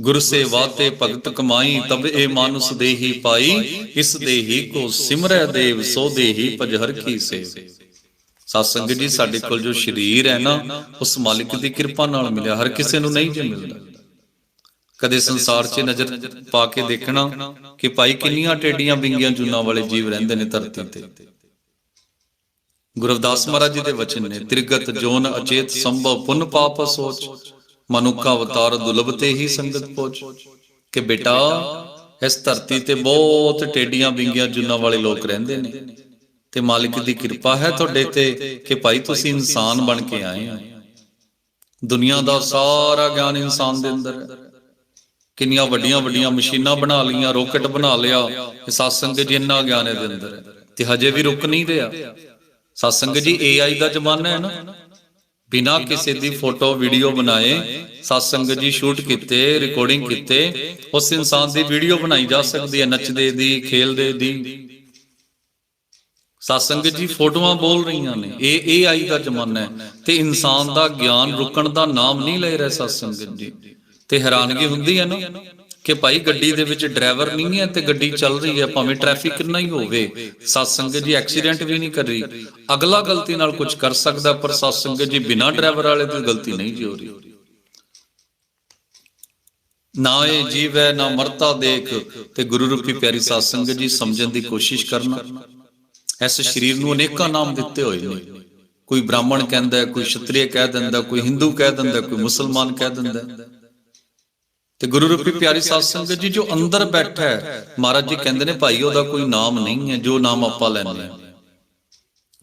ਗੁਰ ਸੇਵਾ ਤੇ ਭਗਤ ਕਮਾਈ, ਤਬ ਇਹ ਮਾਨੁਸ ਦੇਹੀ ਪਾਈ। ਇਸ ਦੇਹੀ ਕੋ ਸਿਮਰੈ ਦੇਵ, ਸੋ ਦੇਹੀ ਭਜਹਰ ਕੀ ਸੇਵ। ਸਤਸੰਗ ਜੀ, ਸਾਡੇ ਕੋਲ ਜੋ ਸਰੀਰ ਹੈ ਨਾ, ਉਸ ਮਾਲਿਕ ਦੀ ਕਿਰਪਾ ਨਾਲ ਮਿਲਿਆ। ਹਰ ਕਿਸੇ ਨੂੰ ਨਹੀਂ ਜੇ ਮਿਲਦਾ। ਕਦੇ ਸੰਸਾਰ 'ਚ ਨਜ਼ਰ ਪਾ ਕੇ ਦੇਖਣਾ ਕਿ ਭਾਈ ਕਿੰਨੀਆਂ ਟੇਡੀਆਂ ਵਿੰਗੀਆਂ ਜੁਨਾ ਵਾਲੇ ਜੀਵ ਰਹਿੰਦੇ ਨੇ ਧਰਤੀ ਤੇ। ਗੁਰਦਾਸ ਮਹਾਰਾਜ ਜੀ ਦੇ ਵਚਨ ਨੇ, ਤ੍ਰਿਗਤ ਜੋਨ ਅਚੇਤ ਸੰਭਵ ਪੁਨ ਪਾਪ ਸੋਚ, ਮਨੁੱਖਾ ਅਵਤਾਰ ਦੁਲਭ ਤੇ ਹੀ ਸੰਗਤ ਪਹੁੰਚ। ਕਿ ਬੇਟਾ, ਇਸ ਧਰਤੀ ਤੇ ਬਹੁਤ ਟੇਡੀਆਂ ਬਿੰਗੀਆਂ ਜੁਨਾ ਵਾਲੇ ਲੋਕ ਰਹਿੰਦੇ ਨੇ। ਤੇ ਮਾਲਿਕ ਦੀ ਕਿਰਪਾ ਹੈ ਤੁਹਾਡੇ ਤੇ ਕਿ ਭਾਈ ਤੁਸੀਂ ਇਨਸਾਨ ਬਣ ਕੇ ਆਏ ਹੋ। ਦੁਨੀਆ ਦਾ ਸਾਰਾ ਗਿਆਨ ਇਨਸਾਨ ਦੇ ਅੰਦਰ ਹੈ। ਕਿੰਨੀਆਂ ਵੱਡੀਆਂ ਵੱਡੀਆਂ ਮਸ਼ੀਨਾਂ ਬਣਾ ਲਈਆਂ ਰੋਕਟ ਬਣਾ ਲਿਆ। ਇਹ ਸਤਸੰਗ ਜੀ ਇੰਨਾ ਗਿਆਨ ਇਹਦੇ ਅੰਦਰ ਹੈ। ਤੇ ਹਜੇ ਵੀ ਰੁਕ ਨਹੀਂ ਰਿਹਾ। ਸਤਸੰਗ ਜੀ AI ਦਾ ਜ਼ਮਾਨਾ ਹੈ ਨਾ। ਬਿਨਾ ਕਿਸੇ ਦੀ ਫੋਟੋ ਵੀਡੀਓ ਬਣਾਏ ਸਤਸੰਗ ਜੀ ਸ਼ੂਟ ਕੀਤੇ ਰਿਕਾਰਡਿੰਗ ਕੀਤੇ ਉਸ ਇਨਸਾਨ ਦੀ ਵੀਡੀਓ ਬਣਾਈ ਜਾ ਸਕਦੀ ਹੈ ਨੱਚਦੇ ਦੀ। ਖੇਲਦੇ ਦੀ। ਸਤਸੰਗ ਜੀ ਫੋਟੋਆਂ ਬੋਲ ਰਹੀਆਂ ਨੇ। ਇਹ AI ਦਾ ਜ਼ਮਾਨਾ ਹੈ ਤੇ ਇਨਸਾਨ ਦਾ ਗਿਆਨ ਰੁਕਣ ਦਾ ਨਾਮ ਨਹੀਂ ਲੈ ਰਿਹਾ ਸਤਸੰਗ ਜੀ। ਤੇ ਹੈਰਾਨਗੀ ਹੁੰਦੀ ਹੈ ਨਾ ਕਿ ਭਾਈ ਗੱਡੀ ਦੇ ਵਿੱਚ ਡਰਾਈਵਰ ਨਹੀਂ ਹੈ ਤੇ ਗੱਡੀ ਚੱਲ ਰਹੀ ਹੈ, ਭਾਵੇਂ ਟ੍ਰੈਫਿਕ ਕਿੰਨਾ ਹੀ ਹੋਵੇ। ਸਤਸੰਗ ਜੀ ਐਕਸੀਡੈਂਟ ਵੀ ਨਹੀਂ ਕਰ। ਰਹੀ ਅਗਲਾ ਗਲਤੀ ਨਾਲ ਕੁਝ ਕਰ ਸਕਦਾ, ਪਰ ਸਤਸੰਗ ਜੀ ਬਿਨਾਂ ਡਰਾਈਵਰ ਵਾਲੇ ਦੀ ਗਲਤੀ ਨਹੀਂ ਜੀ ਹੋ ਰਹੀ। ਨਾ ਇਹ ਜੀਵ ਹੈ, ਨਾ ਮਰਤਾ ਦੇਖ। ਤੇ ਗੁਰੂ ਰੂਪੀ ਪਿਆਰੀ ਸਾਧ ਸੰਗਤ ਜੀ ਸਮਝਣ ਦੀ ਕੋਸ਼ਿਸ਼ ਕਰਨਾ। ਇਸ ਸਰੀਰ ਨੂੰ ਅਨੇਕਾਂ ਨਾਮ ਦਿੱਤੇ ਹੋਏ ਨੇ। ਕੋਈ ਬ੍ਰਾਹਮਣ ਕਹਿੰਦਾ ਕੋਈ ਛਤਰੀਏ ਕਹਿ ਦਿੰਦਾ ਕੋਈ ਹਿੰਦੂ ਕਹਿ ਦਿੰਦਾ ਕੋਈ ਮੁਸਲਮਾਨ ਕਹਿ ਦਿੰਦਾ ਤੇ ਗੁਰੂ ਰੂਪੀ ਪਿਆਰੀ ਸਾਧ ਸੰਗਤ ਜੀ ਜੋ ਅੰਦਰ ਬੈਠਾ ਹੈ, ਮਹਾਰਾਜ ਜੀ ਕਹਿੰਦੇ ਨੇ, ਭਾਈ, ਉਹਦਾ ਕੋਈ ਨਾਮ ਨਹੀਂ ਹੈ, ਜੋ ਨਾਮ ਆਪਾਂ ਲੈਂਦੇ ਹਾਂ।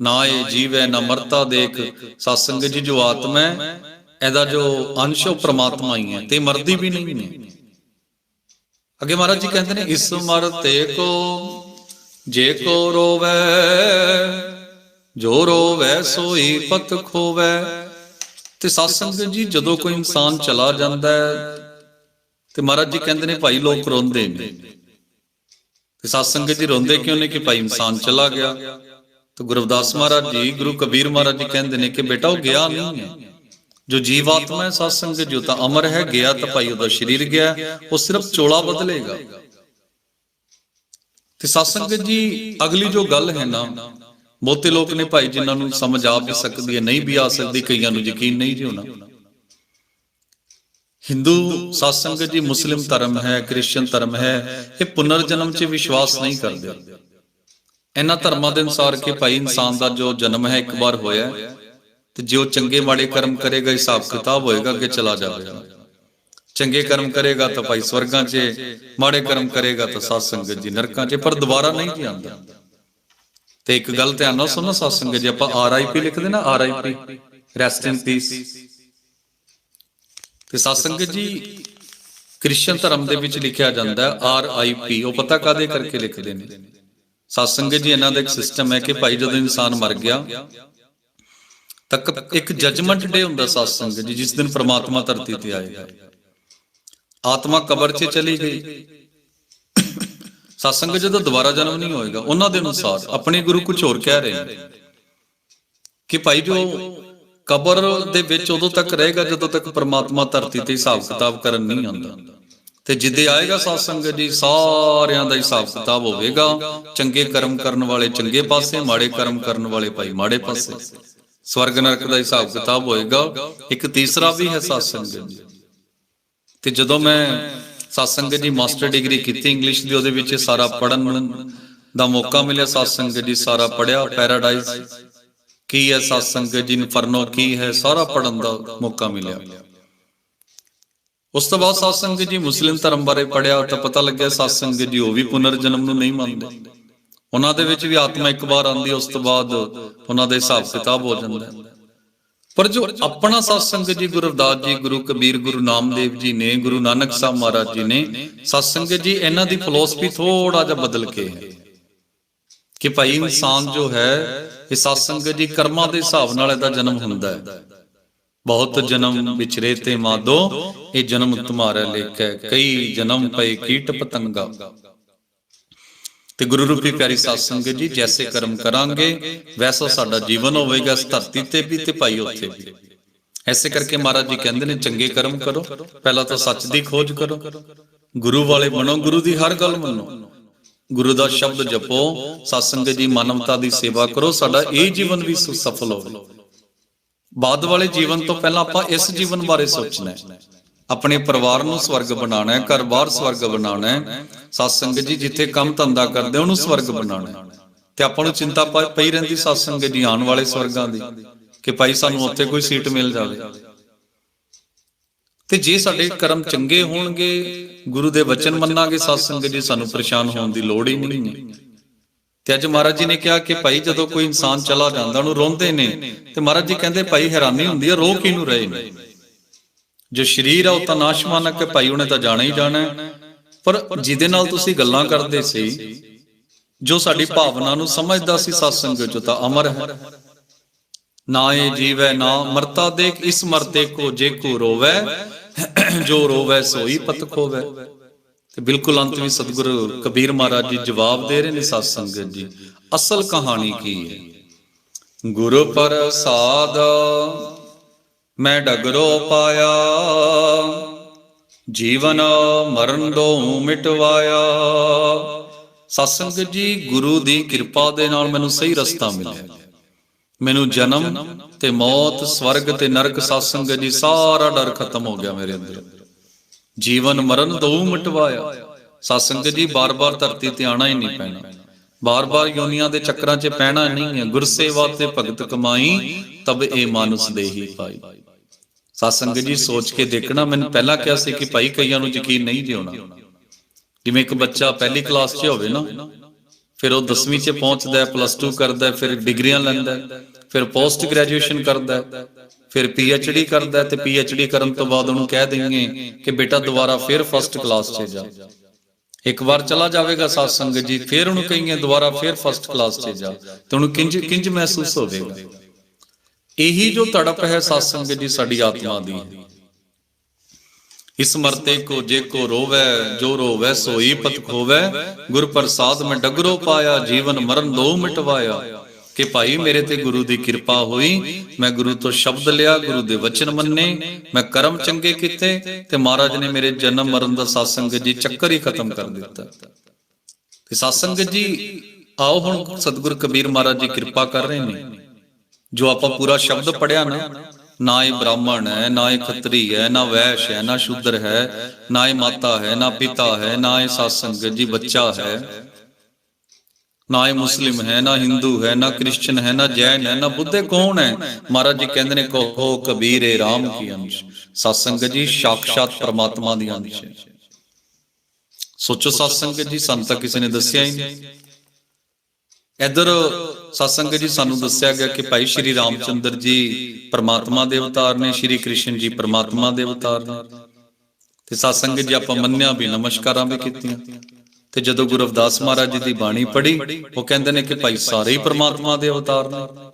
ਨਾ ਇਹ ਜੀਵ ਹੈ, ਨਾ ਮਰਤਾ ਦੇਖ, ਸਾਧ ਸੰਗਤ ਜੀ ਜੋ ਆਤਮਾ ਹੈ, ਇਹਦਾ ਜੋ ਅੰਸ਼ ਉਹ ਪ੍ਰਮਾਤਮਾ ਹੀ ਹੈ, ਤੇ ਮਰਦੀ ਵੀ ਨਹੀਂ ਹੈ। ਅੱਗੇ ਮਹਾਰਾਜ ਜੀ ਕਹਿੰਦੇ ਨੇ, ਇਸ ਮਰਤੇ ਕੋ ਜੇ ਕੋ ਰੋਵੈ, ਜੋ ਰੋਵੈ ਸੋਈ ਪਤ ਖੋਵੈ। ਤੇ ਸਾਧ ਸੰਗਤ ਜੀ, ਜਦੋਂ ਕੋਈ ਇਨਸਾਨ ਚਲਾ ਜਾਂਦਾ ਹੈ, ਤੇ ਮਹਾਰਾਜ ਜੀ ਕਹਿੰਦੇ ਨੇ, ਭਾਈ, ਲੋਕ ਰੋਂਦੇ ਨੇ। ਤੇ ਸਾਧ ਸੰਗਤ ਜੀ ਰੋਂਦੇ ਕਿਉਂ ਨੇ ਕਿ ਭਾਈ ਇਨਸਾਨ ਚਲਾ ਗਿਆ? ਤੇ ਗੁਰਵਦਾਸ ਮਹਾਰਾਜ ਜੀ, ਗੁਰੂ ਕਬੀਰ ਮਹਾਰਾਜ ਜੀ ਕਹਿੰਦੇ ਨੇ ਕਿ, ਬੇਟਾ, ਉਹ ਗਿਆ ਨਹੀਂ ਹੈ। ਜੋ ਜੀਵਾਤਮਾ ਹੈ ਸਾਧ ਸੰਗਤ ਜੋ ਤਾਂ ਅਮਰ ਹੈ, ਗਿਆ ਤਾਂ ਭਾਈ ਉਹਦਾ ਸਰੀਰ ਗਿਆ, ਉਹ ਸਿਰਫ ਚੋਲਾ ਬਦਲੇਗਾ। ਤੇ ਸਾਧ ਸੰਗਤ ਜੀ, ਅਗਲੀ ਜੋ ਗੱਲ ਹੈ ਨਾ, ਬਹੁਤੇ ਲੋਕ ਨੇ ਭਾਈ ਜਿਨ੍ਹਾਂ ਨੂੰ ਸਮਝ ਆ ਵੀ ਸਕਦੀ ਹੈ, ਨਹੀਂ ਵੀ ਆ ਸਕਦੀ, ਕਈਆਂ ਨੂੰ ਯਕੀਨ ਨਹੀਂ ਜੀ ਹੋਣਾ। ਹਿੰਦੂ ਸਾਧ ਸੰਗਤ ਜੀ, ਮੁਸਲਿਮ ਧਰਮ ਹੈ, ਕ੍ਰਿਸਚੀਅਨ ਧਰਮ ਹੈ, ਇਹ ਪੁਨਰ ਜਨਮ 'ਚ ਵਿਸ਼ਵਾਸ ਨਹੀਂ ਕਰਦੇ। ਇਹਨਾਂ ਧਰਮਾਂ ਦੇ ਅਨੁਸਾਰ ਕਿ ਭਾਈ ਇਨਸਾਨ ਦਾ ਜੋ ਜਨਮ ਹੈ, ਇੱਕ ਵਾਰ ਹੋਇਆ ਤੇ ਜੇ ਉਹ ਚੰਗੇ ਮਾੜੇ ਕਰਮ ਕਰੇਗਾ ਹਿਸਾਬ ਕਿਤਾਬ ਹੋਏਗਾ, ਅੱਗੇ ਚਲਾ ਜਾਵੇਗਾ। ਚੰਗੇ ਕਰਮ ਕਰੇਗਾ ਤਾਂ ਭਾਈ ਸਵਰਗਾਂ 'ਚ, ਮਾੜੇ ਕਰਮ ਕਰੇਗਾ ਤਾਂ ਸਾਧ ਸੰਗਤ ਜੀ ਨਰਕਾਂ 'ਚ, ਪਰ ਦੁਬਾਰਾ ਨਹੀਂ ਜੀ ਆਉਂਦਾ। ਤੇ ਇੱਕ ਗੱਲ ਧਿਆਨ ਨਾਲ ਸੁਣੋ ਸਾਧ ਸੰਗਤ ਜੀ, ਆਪਾਂ ਆਰ ਆਈ ਪੀ ਲਿਖਦੇ ਨਾ R I P rest in peace ਤੇ ਸਾਧ ਸੰਗਤ ਜੀ ਕ੍ਰਿਸਚੀਅਨ ਧਰਮ ਦੇ ਵਿੱਚ ਲਿਖਿਆ ਜਾਂਦਾ ਆਰ ਆਈ ਪੀ ਉਹ ਪਤਾ ਕਾਦੇ ਕਰਕੇ ਲਿਖਦੇ ਨੇ? ਸਾਧ ਸੰਗਤ ਜੀ, ਇਹਨਾਂ ਦਾ ਇੱਕ ਸਿਸਟਮ ਹੈ ਕਿ ਭਾਈ ਜਦੋਂ ਇਨਸਾਨ ਮਰ ਗਿਆ, ਤੱਕ ਇੱਕ ਜਜਮੈਂਟ ਡੇ ਹੁੰਦਾ ਸਾਧ ਸੰਗਤ ਜੀ, ਜਿਸ ਦਿਨ ਪ੍ਰਮਾਤਮਾ ਧਰਤੀ ਤੇ ਆਏਗਾ। ਆਤਮਾ ਕਬਰ 'ਚ ਚਲੀ ਗਈ। ਸਾਧ ਜਦੋਂ ਦੁਬਾਰਾ ਜਨਮ ਨਹੀਂ ਹੋਏਗਾ, ਉਹਨਾਂ ਦੇ ਅਨੁਸਾਰ ਆਪਣੇ ਗੁਰੂ ਕੁਝ ਹੋਰ ਕਹਿ ਰਹੇ ਨੇ। ਕਿ ਭਾਈ ਜੋ ਕਬਰ ਦੇ ਵਿੱਚ ਉਦੋਂ ਤੱਕ ਰਹੇਗਾ ਜਦੋਂ ਤੱਕ ਪ੍ਰਮਾਤਮਾ ਧਰਤੀ ਤੇ ਹਿਸਾਬ ਕਿਤਾਬ ਕਰਨ ਨਹੀਂ ਆਉਂਦਾ। ਤੇ ਜਿੱਦੇ ਆਏਗਾ ਸਾਧ ਸੰਗਤ ਜੀ, ਸਾਰਿਆਂ ਦਾ ਹਿਸਾਬ ਕਿਤਾਬ ਹੋਵੇਗਾ। ਚੰਗੇ ਕਰਮ ਕਰਨ ਵਾਲੇ ਚੰਗੇ ਪਾਸੇ, ਮਾੜੇ ਕਰਮ ਕਰਨ ਵਾਲੇ ਭਾਈ ਮਾੜੇ ਪਾਸੇ। ਸਵਰਗ ਨਰਕ ਦਾ ਹਿਸਾਬ ਕਿਤਾਬ ਹੋਏਗਾ। ਇੱਕ ਤੀਸਰਾ ਵੀ ਹੈ ਸਾਧ ਸੰਗਤ ਜੀ। ਤੇ ਜਦੋਂ ਮੈਂ ਸਾਧ ਸੰਗਤ ਜੀ ਮਾਸਟਰ ਡਿਗਰੀ ਕੀਤੀ ਇੰਗਲਿਸ਼ ਦੀ, ਉਹਦੇ ਵਿੱਚ ਸਾਰਾ ਪੜਨ ਦਾ ਮੌਕਾ ਮਿਲਿਆ ਸਾਧ ਸੰਗਤ ਜੀ ਸਾਰਾ ਪੜਿਆ ਪੈਰਾਡਾਈਜ਼, ਕੀ ਹੈ ਸਾਧ ਸੰਗਤ ਜੀ, ਇਨਫਰਨੋ ਕੀ ਹੈ, ਸਾਰਾ ਪੜਨ ਦਾ ਮੌਕਾ ਮਿਲਿਆ। ਉਸ ਤੋਂ ਬਾਅਦ ਸਾਧ ਜੀ ਮੁਸਲਿਮ ਧਰਮ ਬਾਰੇ ਪੜਿਆ ਤਾਂ ਪਤਾ ਲੱਗਿਆ ਸਾਧ ਜੀ ਉਹ ਵੀ ਪੁਨਰ ਜਨਮ ਨੂੰ ਨਹੀਂ ਮੰਨਦੇ। ਉਹਨਾਂ ਦੇ ਵਿੱਚ ਵੀ ਆਤਮਾ ਇੱਕ ਵਾਰ ਆਉਂਦੀ, ਉਸ ਤੋਂ ਬਾਅਦ ਉਹਨਾਂ ਦਾ ਹਿਸਾਬ ਕਿਤਾਬ ਹੋ ਜਾਂਦਾ। ਹੈ ਪਰ ਜੋ ਆਪਣਾ ਸਾਧ ਸੰਗਤ ਜੀ ਗੁਰੂ ਰਵਿਦਾਸ ਜੀ, ਗੁਰੂ ਕਬੀਰ, ਗੁਰੂ ਨਾਮਦੇਵ ਜੀ ਨੇ, ਗੁਰੂ ਨਾਨਕ ਸਾਹਿਬ ਮਹਾਰਾਜ ਜੀ ਨੇ ਸਾਧ ਸੰਗਤ ਜੀ ਇਹਨਾਂ ਦੀ ਫਿਲਾਸਫੀ ਥੋੜਾ ਜਿਹਾ ਬਦਲ ਕੇ ਕਿ ਭਾਈ ਇਨਸਾਨ ਜੋ ਹੈ, ਇਹ ਸਾਧ ਸੰਗਤ ਜੀ ਕਰਮਾਂ ਦੇ ਹਿਸਾਬ ਨਾਲ ਇਹਦਾ ਜਨਮ ਹੁੰਦਾ ਹੈ। ਬਹੁਤ ਜਨਮ ਵਿਚਰੇ ਤੇ ਮਾਦੋ ਇਹ ਜਨਮ ਤੁਮਾਰਾ ਲੇਖੈ, ਕਈ ਜਨਮ ਪਏ ਕੀਟ ਪਤੰਗਾ। ਤੇ ਗੁਰੂ ਰੂਪੀ ਪਿਆਰੀ ਸਾਧ ਸੰਗਤ ਜੀ, ਜੈਸੇ ਕਰਮ ਕਰਾਂਗੇ, ਵੈਸਾ ਸਾਡਾ ਜੀਵਨ ਹੋਵੇਗਾ, ਇਸ ਧਰਤੀ ਤੇ ਵੀ ਤੇ ਭਾਈ ਉੱਥੇ ਵੀ। ਐਸੇ ਕਰਕੇ ਮਹਾਰਾਜ ਜੀ ਕਹਿੰਦੇ ਨੇ, ਚੰਗੇ ਕਰਮ ਕਰੋ, ਪਹਿਲਾਂ ਤਾਂ ਸੱਚ ਦੀ ਖੋਜ ਕਰੋ। ਗੁਰੂ ਵਾਲੇ ਬਣੋ, ਗੁਰੂ ਦੀ ਹਰ ਗੱਲ ਮੰਨੋ। ਗੁਰੂ ਦਾ ਸ਼ਬਦ ਜਪੋ ਸਤਸੰਗ ਸੰਗਤ ਜੀ ਮਾਨਵਤਾ ਦੀ ਸੇਵਾ ਕਰੋ, ਸਾਡਾ ਇਹ ਜੀਵਨ ਵੀ ਸੁ- ਸਫਲ ਹੋਵੇ। ਬਾਅਦ ਵਾਲੇ ਜੀਵਨ ਤੋਂ ਪਹਿਲਾਂ ਆਪਾਂ ਇਸ ਜੀਵਨ ਬਾਰੇ ਸੋਚਣਾ ਹੈ। ਆਪਣੇ ਪਰਿਵਾਰ ਨੂੰ ਸਵਰਗ ਬਣਾਉਣਾ ਹੈ ਘਰ-ਬਾਰ ਸਵਰਗ ਬਣਾਉਣਾ ਹੈ। ਸਾਧ ਸੰਗਤ ਜੀ ਜਿੱਥੇ ਕੰਮ ਧੰਦਾ ਕਰਦੇ ਉਹਨੂੰ ਸਵਰਗ ਬਣਾਉਣਾ ਹੈ। ਤੇ ਆਪਾਂ ਨੂੰ ਚਿੰਤਾ ਪਈ ਰਹਿੰਦੀ ਸਾਧ ਸੰਗਤ ਜੀ ਆਉਣ ਵਾਲੇ ਸਵਰਗਾਂ ਦੀ ਕਿ ਭਾਈ ਸਾਨੂੰ ਉੱਥੇ ਕੋਈ ਸੀਟ ਮਿਲ ਜਾਵੇ। ਤੇ ਜੇ ਸਾਡੇ ਕਰਮ ਚੰਗੇ ਹੋਣਗੇ ਗੁਰੂ ਦੇ ਵਚਨ ਮੰਨਾਂਗੇ ਸਾਧ ਸੰਗਤ ਜੀ ਸਾਨੂੰ ਪਰੇਸ਼ਾਨ ਹੋਣ ਦੀ ਲੋੜ ਹੀ ਨਹੀਂ ਹੈ। ਤੇ ਅੱਜ ਮਹਾਰਾਜ ਜੀ ਨੇ ਕਿਹਾ ਕਿ ਭਾਈ ਜਦੋਂ ਕੋਈ ਇਨਸਾਨ ਚਲਾ ਜਾਂਦਾ ਉਹਨੂੰ ਰੋਂਦੇ ਨੇ। ਤੇ ਮਹਾਰਾਜ ਜੀ ਕਹਿੰਦੇ ਭਾਈ ਹੈਰਾਨੀ ਹੁੰਦੀ ਹੈ ਰੋ ਕਿਹਨੂੰ ਰਹੇ ਨੇ? ਜੋ ਸ਼ਰੀਰ ਆ, ਉਹ ਤਾਂ ਨਾਸ਼ਮਾਨਕ ਹੈ, ਭਾਈ ਉਹਨੇ ਤਾਂ ਜਾਣਾ ਹੀ ਜਾਣਾ ਹੈ। ਪਰ ਜਿਹਦੇ ਨਾਲ ਤੁਸੀਂ ਗੱਲਾਂ ਕਰਦੇ ਸੀ, ਜੋ ਸਾਡੀ ਭਾਵਨਾ ਨੂੰ ਸਮਝਦਾ ਸੀ ਸਤਸੰਗ ਚ ਤਾਂ ਅਮਰ ਹੈ। ਨਾ ਇਹ ਜੀਵੈ, ਨਾ ਮਰਤਾ ਦੇਖ, ਇਸ ਮਰਤੇ ਕੋ ਜੇ ਕੋ ਰੋਵੈ, ਜੋ ਰੋਵੈ ਸੋਈ ਪਤ ਖੋਵੈ। ਤੇ ਬਿਲਕੁਲ ਅੰਤ ਵਿੱਚ ਸਤਿਗੁਰੂ ਕਬੀਰ ਮਹਾਰਾਜ ਜੀ ਜਵਾਬ ਦੇ ਰਹੇ ਨੇ ਸਤ ਸੰਗਤ ਜੀ, ਅਸਲ ਕਹਾਣੀ ਕੀ ਹੈ? ਗੁਰੂ ਪ੍ਰਸਾਦ ਮੈਂ ਡਗਰੋ ਪਾਇਆ। ਜੀਵਨ ਮਰਨ ਦੋ ਮਿਟਵਾਇਆ। ਸਤਸੰਗ ਜੀ, ਗੁਰੂ ਦੀ ਕਿਰਪਾ ਦੇ ਨਾਲ ਮੈਨੂੰ ਸਹੀ ਰਸਤਾ ਮਿਲਿਆ। ਮੈਨੂੰ ਜਨਮ ਤੇ ਮੌਤ, ਸਵਰਗ ਤੇ ਨਰਕ ਸਤਸੰਗ ਜੀ, ਸਾਰਾ ਡਰ ਖਤਮ ਹੋ ਗਿਆ ਮੇਰੇ ਅੰਦਰ। ਜੀਵਨ ਮਰਨ ਦੋ ਮਿਟਵਾਇਆ। ਸਤਸੰਗ ਜੀ, ਬਾਰ-ਬਾਰ ਧਰਤੀ ਤੇ ਆਣਾ ਹੀ ਨਹੀਂ ਪੈਣਾ। ਬਾਰ-ਬਾਰ ਯੋਨੀਆਂ ਦੇ ਚੱਕਰਾਂ 'ਚ ਪੈਣਾ ਨਹੀਂ ਹੈ। ਗੁਰਸੇਵਾ ਤੇ ਭਗਤ ਕਮਾਈ, ਤਬ ਇਹ ਮਾਨੁਸ ਦੇਹੀ ਪਾਈ। ਸਤਸੰਗ ਜੀ ਸੋਚ ਕੇ ਦੇਖਣਾ ਮੈਨੂੰ ਪਹਿਲਾਂ ਕਿਹਾ ਸੀ ਕਿ ਭਾਈ ਕਈਆਂ ਨੂੰ ਯਕੀਨ ਨਹੀਂ ਜਿਉਣਾ ਜਿਵੇਂ ਇੱਕ ਬੱਚਾ ਪਹਿਲੀ ਕਲਾਸ 'ਚ ਹੋਵੇ ਨਾ ਫਿਰ ਉਹ 10ਵੀਂ 'ਚ ਪਹੁੰਚਦਾ ਹੈ ਪਲੱਸ 2 ਕਰਦਾ ਹੈ ਫਿਰ ਡਿਗਰੀਆਂ ਲੈਂਦਾ ਹੈ ਫਿਰ ਪੋਸਟ ਗ੍ਰੈਜੂਏਸ਼ਨ ਕਰਦਾ ਹੈ ਫਿਰ ਡੀ ਕਰਦਾ ਹੈ ਤੇ ਡੀ ਕਰਨ ਤੋਂ ਬਾਅਦ ਉਹਨੂੰ ਕਹਿ ਦੇਣਗੇ ਕਿ ਬੇਟਾ ਦੁਬਾਰਾ ਫਿਰ ਫਸਟ ਕਲਾਸ 'ਚ ਜਾ। ਇੱਕ ਵਾਰ ਚਲਾ ਜਾਵੇਗਾ ਸਾਧ ਸੰਗਤ ਜੀ ਫਿਰ ਉਹਨੂੰ ਕਹੀਏ ਦੁਬਾਰਾ ਫਿਰ ਫਸਟ ਕਲਾਸ 'ਚ ਜਾ। ਤੇ ਉਹਨੂੰ ਕਿੰਜ ਕਿੰਜ ਮਹਿਸੂਸ ਹੋਵੇਗਾ? ਇਹੀ ਜੋ ਤੜਪ ਹੈ ਸਾਧ ਸੰਗਤ ਜੀ ਸਾਡੀ ਆਤਮਾ ਦੀ। ਇਸ ਮਰਤੇ ਕੋ ਜੇ ਕੋ ਰੋਵੈ, ਜੋ ਰੋਵੈ ਸੋਈ ਪਤ ਖੋਵੈ। ਗੁਰ ਪ੍ਰਸਾਦ ਮੈਂ ਡਗਰੋ ਪਾਇਆ, ਜੀਵਨ ਮਰਨ ਦੋ ਮਿਟਵਾਇਆ। ਕਿ ਭਾਈ ਮੇਰੇ ਤੇ ਗੁਰੂ ਦੀ ਕਿਰਪਾ ਹੋਈ, ਮੈਂ ਗੁਰੂ ਤੋਂ ਸ਼ਬਦ ਲਿਆ, ਗੁਰੂ ਦੇ ਵਚਨ ਮੰਨੇ, ਮੈਂ ਕਰਮ ਚੰਗੇ ਕੀਤੇ ਤੇ ਮਹਾਰਾਜ ਨੇ ਮੇਰੇ ਜਨਮ ਮਰਨ ਦਾ ਸਾਸੰਗ ਜੀ ਚੱਕਰ ਹੀ ਖਤਮ ਕਰ ਦਿੱਤਾ। ਤੇ ਸਾਸੰਗ ਜੀ, ਆਓ ਹੁਣ ਸਤਿਗੁਰ ਕਬੀਰ ਮਹਾਰਾਜ ਜੀ ਕਿਰਪਾ ਕਰ ਰਹੇ ਨੇ। ਜੋ ਆਪਾਂ ਪੂਰਾ ਸ਼ਬਦ ਪੜਿਆ ਨਾ ਨਾ ਇਹ ਬ੍ਰਾਹਮਣ ਹੈ ਨਾ ਇਹ ਖੱਤਰੀ ਹੈ ਨਾ ਵੈਸ਼ ਹੈ ਨਾ ਸ਼ੂਦਰ ਹੈ ਨਾ ਇਹ ਮਾਤਾ ਹੈ ਨਾ ਪਿਤਾ ਹੈ ਨਾ ਇਹ ਸਾਸੰਗ ਜੀ ਬੱਚਾ ਹੈ ਨਾ ਇਹ ਮੁਸਲਿਮ ਹੈ ਨਾ ਹਿੰਦੂ ਹੈ ਨਾ ਕ੍ਰਿਸਚਨ ਹੈ ਨਾ ਜੈਨ ਹੈ ਨਾ ਬੁੱਧੇ ਕੌਣ ਹੈ ਮਹਾਰਾਜ ਜੀ ਕਹਿੰਦੇ ਨੇ ਕਹੋ ਕਬੀਰੇ RAM ਕੀ ਅੰਸ਼ ਸਤਸੰਗ ਜੀ ਸਾਖਸ਼ਾਤ ਪ੍ਰਮਾਤਮਾ ਦੀ ਅੰਸ਼ ਹੈ ਸੋਚੋ ਸਤਸੰਗ ਜੀ ਸਾਨੂੰ ਤਾਂ ਕਿਸੇ ਨੇ ਦੱਸਿਆ ਹੀ ਨਹੀਂ ਇਧਰ ਸਤਸੰਗ ਜੀ, ਸਾਨੂੰ ਦੱਸਿਆ ਗਿਆ ਕਿ ਭਾਈ ਸ਼੍ਰੀ ਰਾਮਚੰਦਰ ਜੀ ਪਰਮਾਤਮਾ ਦੇ ਅਵਤਾਰ ਨੇ, ਸ਼੍ਰੀ ਕ੍ਰਿਸ਼ਨ ਜੀ ਪਰਮਾਤਮਾ ਦੇ ਅਵਤਾਰ ਨੇ। ਤੇ ਸਤਸੰਗ ਜੀ, ਆਪਾਂ ਮੰਨਿਆ ਵੀ, ਨਮਸਕਾਰਾਂ ਵੀ ਕੀਤੀਆਂ। ਤੇ ਜਦੋਂ ਗੁਰੂ ਅਵਦਾਸ ਮਹਾਰਾਜ ਜੀ ਦੀ ਬਾਣੀ ਪੜ੍ਹੀ, ਉਹ ਕਹਿੰਦੇ ਨੇ ਕਿ ਭਾਈ ਸਾਰੇ ਹੀ ਪਰਮਾਤਮਾ ਦੇ ਅਵਤਾਰ ਨੇ।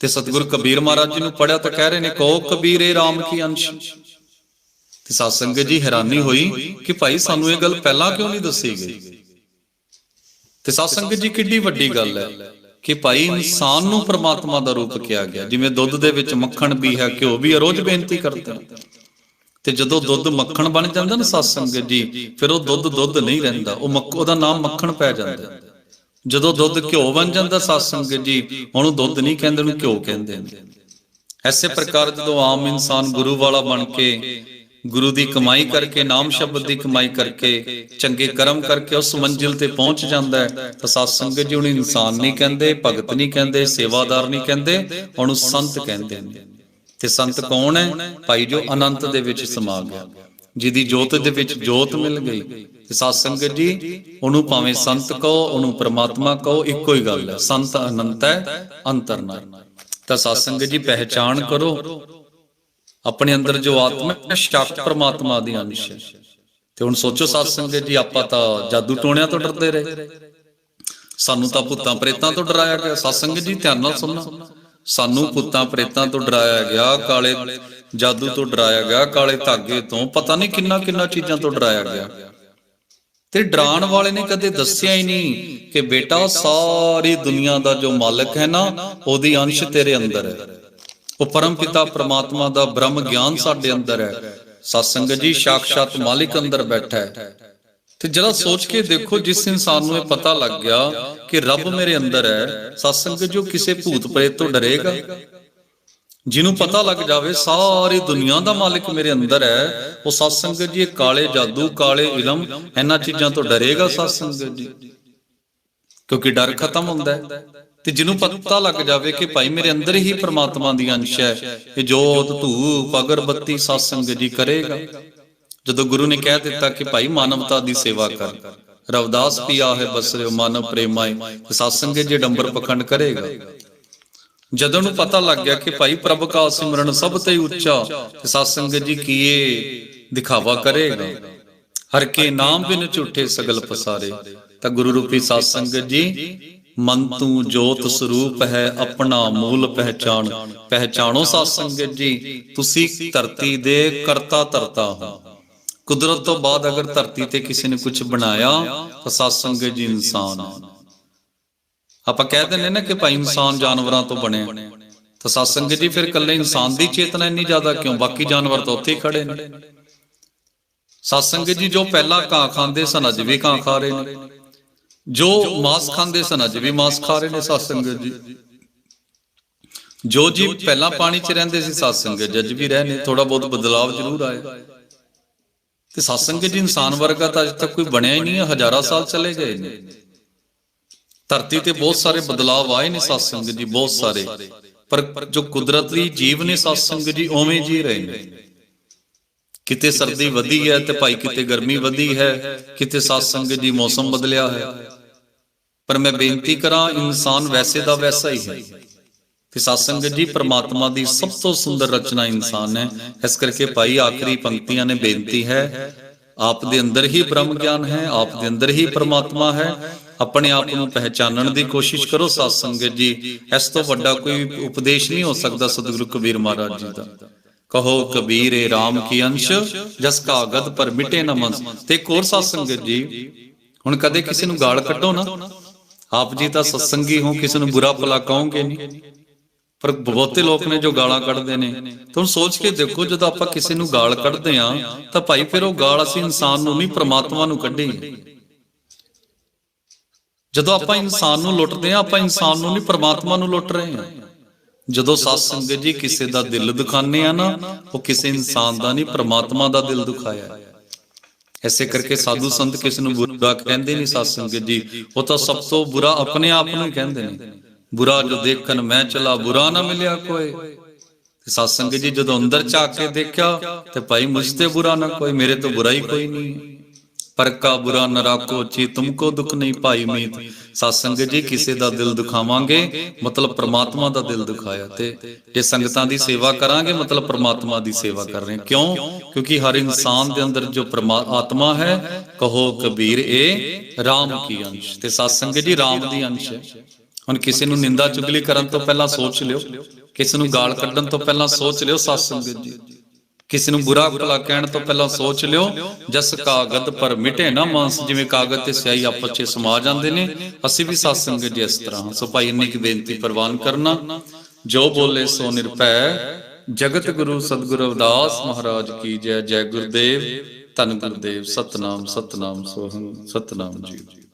ਤੇ ਸਤਿਗੁਰ ਕਬੀਰ ਮਹਾਰਾਜ ਜੀ ਨੂੰ ਪੜਿਆ ਤਾਂ ਕਹਿ ਰਹੇ ਨੇ, ਕਹੋ ਕਬੀਰੇ RAM ਕੀ ਅੰਸ਼। ਤੇ ਸਤਸੰਗ ਜੀ ਹੈਰਾਨੀ ਹੋਈ ਕਿ ਭਾਈ ਸਾਨੂੰ ਇਹ ਗੱਲ ਪਹਿਲਾਂ ਕਿਉਂ ਨਹੀਂ ਦੱਸੀ ਗਈ? ਤੇ ਸਤਸੰਗ ਜੀ, ਕਿੱਡੀ ਵੱਡੀ ਗੱਲ ਹੈ। ਕਿ ਭਾਈ ਇਨਸਾਨ ਨੂੰ ਪ੍ਰਮਾਤਮਾ ਦਾ ਰੂਪ ਕਿਹਾ ਗਿਆ। ਜਿਵੇਂ ਦੁੱਧ ਦੇ ਵਿੱਚ ਮੱਖਣ ਵੀ ਹੈ ਘਿਓ ਵੀ ਰੋਜ਼ ਬੇਨਤੀ ਕਰਦੇ ਨੇ। ਤੇ ਜਦੋਂ ਦੁੱਧ ਮੱਖਣ ਬਣ ਜਾਂਦਾ ਨਾ ਸਤਸੰਗ ਜੀ ਫਿਰ ਉਹ ਦੁੱਧ ਦੁੱਧ ਨਹੀਂ ਰਹਿੰਦਾ। ਉਹ ਮੱਖ ਉਹਦਾ ਨਾਮ ਮੱਖਣ ਪੈ ਜਾਂਦਾ। ਹੈ। ਜਦੋਂ ਦੁੱਧ ਘਿਓ ਬਣ ਜਾਂਦਾ ਸਤਸੰਗ ਜੀ ਉਹਨੂੰ ਦੁੱਧ ਨਹੀਂ ਕਹਿੰਦੇ ਉਹਨੂੰ ਘਿਓ ਕਹਿੰਦੇ ਨੇ। ਐਸੇ ਪ੍ਰਕਾਰ ਜਦੋਂ ਆਮ ਇਨਸਾਨ ਗੁਰੂ ਵਾਲਾ ਬਣ ਕੇ ਗੁਰੂ ਦੀ ਕਮਾਈ ਕਰਕੇ ਨਾਮ ਸ਼ਬਦ ਦੀ ਕਮਾਈ ਕਰਕੇ ਚੰਗੇ ਕਰਮ ਕਰਕੇ ਉਸ ਮੰਜ਼ਿਲ ਤੇ ਪਹੁੰਚ ਜਾਂਦਾ ਹੈ। ਤਾਂ ਸਤਸੰਗ ਜੀ ਉਹਨੂੰ ਇਨਸਾਨ ਨਹੀਂ ਕਹਿੰਦੇ ਭਗਤ ਨਹੀਂ ਕਹਿੰਦੇ ਸੇਵਾਦਾਰ ਨਹੀਂ ਕਹਿੰਦੇ ਉਹਨੂੰ ਸੰਤ ਕਹਿੰਦੇ ਨੇ। ਤੇ ਸੰਤ ਕੌਣ ਹੈ? ਭਾਈ ਜੋ ਅਨੰਤ ਦੇ ਵਿੱਚ ਸਮਾ ਗਿਆ। ਜਿਹਦੀ ਜੋਤ ਦੇ ਵਿੱਚ ਜੋਤ ਮਿਲ ਗਈ। ਤੇ ਸਤਸੰਗ ਜੀ ਉਹਨੂੰ ਭਾਵੇਂ ਸੰਤ ਕਹੋ ਉਹਨੂੰ ਪ੍ਰਮਾਤਮਾ ਕਹੋ ਇੱਕੋ ਹੀ ਗੱਲ ਹੈ। ਸੰਤ ਅਨੰਤ ਹੈ ਅੰਤਰਨਾ ਤਾਂ ਸਤਸੰਗ ਜੀ ਪਹਿਚਾਨ ਕਰੋ। ਆਪਣੇ ਅੰਦਰ ਜੋ ਆਤਮਾ ਹੈ ਸ਼ਕ ਪ੍ਰਮਾਤਮਾ ਦੀ ਅੰਸ਼ ਹੈ। ਤੇ ਹੁਣ ਸੋਚੋ ਸਤਸੰਗ ਜੀ, ਆਪਾਂ ਤਾਂ ਜਾਦੂ ਟੋਣਿਆਂ ਤੋਂ ਡਰਦੇ ਰਹੇ। ਸਾਨੂੰ ਤਾਂ ਭੂਤਾਂ ਪ੍ਰੇਤਾਂ ਤੋਂ ਡਰਾਇਆ ਗਿਆ। ਸਤਸੰਗ ਜੀ, ਧਿਆਨ ਨਾਲ ਸੁਣਨਾ। ਸਾਨੂੰ ਭੂਤਾਂ ਪ੍ਰੇਤਾਂ ਤੋਂ ਡਰਾਇਆ ਗਿਆ, ਕਾਲੇ ਜਾਦੂ ਤੋਂ ਡਰਾਇਆ ਗਿਆ, ਕਾਲੇ ਧਾਗੇ ਤੋਂ, ਪਤਾ ਨਹੀਂ ਕਿੰਨਾ ਕਿੰਨਾ ਚੀਜ਼ਾਂ ਤੋਂ ਡਰਾਇਆ ਗਿਆ। ਤੇ ਡਰਾਉਣ ਵਾਲੇ ਨੇ ਕਦੇ ਦੱਸਿਆ ਹੀ ਨਹੀਂ ਕਿ ਬੇਟਾ, ਸਾਰੀ ਦੁਨੀਆ ਦਾ ਜੋ ਮਾਲਕ ਹੈ ਨਾ, ਉਹਦੀ ਅੰਸ਼ ਤੇਰੇ ਅੰਦਰ ਹੈ। ਉਹ ਪਰਮ ਪਿਤਾ ਪ੍ਰਮਾਤਮਾ ਦਾ ਬ੍ਰਹਮ ਗਿਆਨ ਸਾਡੇ ਅੰਦਰ ਹੈ। ਸਤਸੰਗ ਜੀ ਸਾਖਸ਼ਾਤ ਮਾਲਿਕ ਅੰਦਰ ਬੈਠਾ ਹੈ। ਤੇ ਜਰਾ ਸੋਚ ਕੇ ਦੇਖੋ, ਜਿਸ ਇਨਸਾਨ ਨੂੰ ਇਹ ਪਤਾ ਲੱਗ ਗਿਆ ਕਿ ਰੱਬ ਮੇਰੇ ਅੰਦਰ ਹੈ ਸਤਸੰਗ ਜੋ ਕਿਸੇ ਭੂਤ ਪ੍ਰੇਤ ਤੋਂ ਡਰੇਗਾ? ਜਿਹਨੂੰ ਪਤਾ ਲੱਗ ਜਾਵੇ, ਸਾਰੀ ਦੁਨੀਆ ਦਾ ਮਾਲਿਕ ਮੇਰੇ ਅੰਦਰ ਹੈ, ਉਹ ਸਤਸੰਗ ਜੀ, ਇਹ ਕਾਲੇ ਜਾਦੂ, ਕਾਲੇ ਇਲਮ, ਇਹਨਾਂ ਚੀਜ਼ਾਂ ਤੋਂ ਡਰੇਗਾ ਸਤਸੰਗ ਜੀ? ਕਿਉਂਕਿ ਡਰ ਖਤਮ ਹੁੰਦਾ ਹੈ। ਤੇ ਜਿਹਨੂੰ ਪਤਾ ਲੱਗ ਜਾਵੇ ਕਿ ਭਾਈ ਮੇਰੇ ਅੰਦਰ ਹੀ ਪ੍ਰਮਾਤਮਾ ਦੀ ਅੰਸ਼ ਹੈ ਇਹ ਜੋਤ ਧੂਪ ਅਗਰਬੱਤੀ ਸਤਸੰਗ ਜੀ ਕਰੇਗਾ। ਜਦੋਂ ਗੁਰੂ ਨੇ ਕਹਿ ਦਿੱਤਾ ਕਿ ਭਾਈ ਮਾਨਵਤਾ ਦੀ ਸੇਵਾ ਕਰ ਰਵਦਾਸ ਪਿਆ ਹੈ ਬਸਰਿਓ ਮਾਨਵ ਪ੍ਰੇਮਾਏ ਸਤਸੰਗੇ ਜੇ ਡੰਬਰ ਪਖੰਡ ਕਰੇਗਾ। ਜਦੋਂ ਨੂੰ ਪਤਾ ਲੱਗ ਗਿਆ ਕਿ ਭਾਈ ਪ੍ਰਭ ਕਾ ਸਿਮਰਨ ਸਭ ਤੇ ਉੱਚਾ ਤੇ ਸਤਸੰਗ ਜੀ ਕੀਏ ਦਿਖਾਵਾ ਕਰੇਗਾ। ਹਰ ਕੇ ਨਾਮ ਬਿਨ ਝੂਠੇ ਸਗਲ ਪਸਾਰੇ ਤਾਂ ਗੁਰੂ ਰੂਪੀ ਸਤਸੰਗ ਜੀ ਮਨ ਤੂੰ ਜੋਤ ਸਰੂਪ ਹੈ, ਆਪਣਾ ਮੂਲ ਪਹਿਚਾਨ ਪਹਿਚਾਣੋ ਸਤਸੰਗ ਜੀ, ਤੁਸੀਂ ਧਰਤੀ ਦੇ ਕਰਤਾ ਧਰਤਾ ਹੋ। ਕੁਦਰਤ ਤੋਂ ਬਾਅਦ ਅਗਰ ਧਰਤੀ ਤੇ ਕਿਸੇ ਨੇ ਕੁਝ ਬਣਾਇਆ, ਤਾਂ ਸਤਸੰਗ ਜੀ ਇਨਸਾਨ ਆਪਾਂ ਕਹਿ ਦਿੰਦੇ ਨਾ ਕਿ ਭਾਈ ਇਨਸਾਨ ਜਾਨਵਰਾਂ ਤੋਂ ਬਣਿਆ। ਤਾਂ ਸਤਸੰਗ ਜੀ ਫਿਰ ਇਕੱਲੇ ਇਨਸਾਨ ਦੀ ਚੇਤਨਾ ਇੰਨੀ ਜ਼ਿਆਦਾ ਕਿਉਂ? ਬਾਕੀ ਜਾਨਵਰ ਤਾਂ ਉੱਥੇ ਹੀ ਖੜੇ ਨੇ। ਸਤਸੰਗ ਜੀ ਜੋ ਪਹਿਲਾਂ ਕਾਂ ਖਾਂਦੇ ਸਨ, ਅੱਜ ਵੀ ਕਾਂ ਖਾ ਰਹੇ ਨੇ। ਜੋ ਮਾਸ ਖਾਂਦੇ ਸਨ ਅੱਜ ਵੀ, ਮਾਸ ਖਾ ਰਹੇ ਨੇ ਸਤਸੰਗ ਜੀ। ਜੋ ਜੀ ਪਹਿਲਾਂ ਪਾਣੀ 'ਚ ਰਹਿੰਦੇ ਸੀ ਸਤਸੰਗ ਜੱਜ ਵੀ ਰਹੇ ਨੇ ਥੋੜਾ ਬਹੁਤ ਬਦਲਾਵ ਜ਼ਰੂਰ ਆਇਆ। ਤੇ ਸਤਸੰਗ ਜੀ ਇਨਸਾਨ ਵਰਗਾ ਤਾਂ ਅਜੇ ਤੱਕ ਕੋਈ ਬਣਿਆ ਹੀ ਨਹੀਂ ਹੈ, ਹਜ਼ਾਰਾਂ ਸਾਲ ਚਲੇ ਗਏ ਨੇ। ਧਰਤੀ ਤੇ ਬਹੁਤ ਸਾਰੇ ਬਦਲਾਵ ਆਏ ਨੇ ਸਤਸੰਗ ਜੀ, ਬਹੁਤ ਸਾਰੇ। ਪਰ ਜੋ ਕੁਦਰਤੀ ਜੀਵ ਨੇ ਸਤਸੰਗ ਜੀ, ਉਵੇਂ ਜੀ ਰਹੇ ਨੇ। ਕਿਤੇ ਸਰਦੀ ਵਧੀ ਹੈ ਤੇ ਭਾਈ ਕਿਤੇ ਗਰਮੀ ਵਧੀ ਹੈ, ਕਿਤੇ ਸਤਸੰਗ ਜੀ ਮੌਸਮ ਬਦਲਿਆ ਹੈ ਪਰ ਮੈਂ ਬੇਨਤੀ ਕਰਾਂ, ਇਨਸਾਨ ਵੈਸੇ ਦਾ ਵੈਸਾ ਹੀ ਹੈ। ਤੇ ਸਤਸੰਗ ਜੀ, ਪ੍ਰਮਾਤਮਾ ਦੀ ਸਭ ਤੋਂ ਸੁੰਦਰ ਰਚਨਾ ਇਨਸਾਨ ਹੈ। ਇਸ ਕਰਕੇ ਭਾਈ, ਆਖਰੀ ਪੰਕਤੀਆਂ ਨੇ ਬੇਨਤੀ ਹੈ, ਆਪ ਦੇ ਅੰਦਰ ਹੀ ਬ੍ਰਹਮ ਗਿਆਨ ਹੈ, ਆਪ ਦੇ ਅੰਦਰ ਹੀ ਪ੍ਰਮਾਤਮਾ ਹੈ। ਆਪਣੇ ਆਪ ਨੂੰ ਪਹਿਚਾਨਣ ਦੀ ਕੋਸ਼ਿਸ਼ ਕਰੋ ਸਤਸੰਗ ਜੀ। ਇਸ ਤੋਂ ਵੱਡਾ ਕੋਈ ਉਪਦੇਸ਼ ਨਹੀਂ ਹੋ ਸਕਦਾ ਸਤਿਗੁਰੂ ਕਬੀਰ ਮਹਾਰਾਜ ਜੀ ਦਾ। ਕਹੋ, ਕਬੀਰੇ RAM ਕੀ ਅੰਸ਼, ਜਸ ਕਾ ਗਦ ਪਰ ਮਿਟੇ ਨ ਮਨ ਤੇ ਕੋਰ ਸਤਸੰਗ ਜੀ, ਹੁਣ ਕਦੇ ਕਿਸੇ ਨੂੰ ਗਾਲ ਕੱਢੋ ਨਾ। ਆਪ ਜੀ ਤਾਂ ਸਤਸੰਗੀ ਹੋ ਕਿਸੇ ਨੂੰ ਬੁਰਾ ਭਲਾ ਕਹੋਗੇ ਨਹੀਂ। ਪਰ ਬਹੁਤੇ ਲੋਕ ਨੇ ਜੋ ਗਾਲਾਂ ਕੱਢਦੇ ਨੇ। ਤੁਹਾਨੂੰ ਸੋਚ ਕੇ ਦੇਖੋ ਜਦੋਂ ਆਪਾਂ ਕਿਸੇ ਨੂੰ ਗਾਲ ਕੱਢਦੇ ਆ ਤਾਂ ਭਾਈ ਫਿਰ ਉਹ ਗਾਲ ਅਸੀਂ ਇਨਸਾਨ ਨੂੰ ਨਹੀਂ ਪ੍ਰਮਾਤਮਾ ਨੂੰ ਕੱਢੀ ਜਦੋਂ ਆਪਾਂ ਇਨਸਾਨ ਨੂੰ ਲੁੱਟਦੇ ਆ ਆਪਾਂ ਇਨਸਾਨ ਨੂੰ ਨਹੀਂ ਪ੍ਰਮਾਤਮਾ ਨੂੰ ਲੁੱਟ ਰਹੇ ਆ ਜਦੋਂ ਸਤ ਸੰਗਤ ਜੀ ਕਿਸੇ ਦਾ ਦਿਲ ਦੁਖਾਨੇ ਆ ਨਾ ਉਹ ਕਿਸੇ ਇਨਸਾਨ ਦਾ ਨਹੀਂ ਪ੍ਰਮਾਤਮਾ ਦਾ ਦਿਲ ਦੁਖਾਇਆ। ਹੈ। ਐਸੇ ਕਰਕੇ ਸਾਧੂ ਸੰਤ ਕਿਸ ਨੂੰ ਬੁਰਾ ਕਹਿੰਦੇ ਨਹੀਂ ਸਤ ਸੰਗਤ ਜੀ। ਉਹ ਤਾਂ ਸਭ ਤੋਂ ਬੁਰਾ ਆਪਣੇ ਆਪ ਨੂੰ ਕਹਿੰਦੇ ਨੇ। ਬੁਰਾ ਜੋ ਦੇਖਣ ਮੈਂ ਚਲਾ ਬੁਰਾ ਨਾ ਮਿਲਿਆ ਕੋਈ। ਤੇ ਸਤ ਸੰਗਤ ਜੀ ਜਦੋਂ ਅੰਦਰ ਝਾਕ ਕੇ ਦੇਖਿਆ ਤੇ ਭਾਈ ਮੁਝ ਤੇ ਬੁਰਾ ਨਾ ਕੋਈ ਮੇਰੇ ਤੋਂ ਬੁਰਾ ਹੀ ਕੋਈ ਨਹੀਂ। ਪਰ ਕਾ ਬੁਰਾ ਨ ਰਾਖੋ, ਚੀ ਤੁਮਕੋ ਦੁੱਖ ਨਹੀਂ ਪਾਈ ਮੀਤ। ਸਤ ਸੰਗਤ ਜੀ, ਕਿਸੇ ਦਾ ਦਿਲ ਦੁਖਾਵਾਂਗੇ, ਮਤਲਬ ਪ੍ਰਮਾਤਮਾ ਦਾ ਦਿਲ ਦੁਖਾਇਆ ਤੇ ਜੇ ਸੰਗਤਾਂ ਦੀ ਸੇਵਾ ਕਰਾਂਗੇ, ਮਤਲਬ ਪ੍ਰਮਾਤਮਾ ਦੀ ਸੇਵਾ ਕਰ ਰਹੇ ਕਿਉਂ? ਕਿਉਂਕਿ ਹਰ ਇਨਸਾਨ ਦੇ ਅੰਦਰ ਜੋ ਪਰਮਾਤਮਾ ਹੈ, ਕਹੋ ਕਬੀਰ ਇਹ RAM ਕੀ ਅੰਸ਼। ਤੇ ਸਤ ਸੰਗਤ ਜੀ RAM ਦੀ ਅੰਸ਼ ਹੈ। ਹੁਣ ਕਿਸੇ ਨੂੰ ਨਿੰਦਾ ਚੁਗਲੀ ਕਰਨ ਤੋਂ ਪਹਿਲਾਂ ਸੋਚ ਲਿਓ, ਕਿਸੇ ਨੂੰ ਗਾਲ ਕੱਢਣ ਤੋਂ ਪਹਿਲਾਂ ਸੋਚ ਲਿਓ ਸਤ ਸੰਗਤ ਜੀ। ਕਿਸੇ ਨੂੰ ਬੁਰਾ ਭਲਾ ਕਹਿਣ ਤੋਂ ਪਹਿਲਾਂ ਸੋਚ ਲਿਓ, ਜਸ ਕਾਗਦ ਪਰ ਮਿਟੇ ਨਾ ਮਾਂਸ ਜਿਵੇਂ ਕਾਗਜ਼ ਤੇ ਸਿਆਹੀ ਆਪਸ ਵਿੱਚ ਸਮਾ ਜਾਂਦੇ ਨੇ। ਅਸੀਂ ਵੀ ਸਤ ਸੰਗਤ ਜੀ ਇਸ ਤਰ੍ਹਾਂ ਸੋ ਭਾਈ ਇੰਨੀ ਕੀ ਬੇਨਤੀ ਪ੍ਰਵਾਨ ਕਰਨਾ। ਜੋ ਬੋਲੇ ਸੋ ਨਿਰਭੈ। ਜਗਤ ਗੁਰੂ ਸਤਿਗੁਰ ਅਵਦਾਸ ਮਹਾਰਾਜ ਕੀ ਜੈ। ਜੈ ਗੁਰਦੇਵ, ਧੰਨ ਗੁਰਦੇਵ। ਸਤਨਾਮ ਸਤਨਾਮ ਸੋਹੰ। ਸਤਨਾਮ ਜੀ।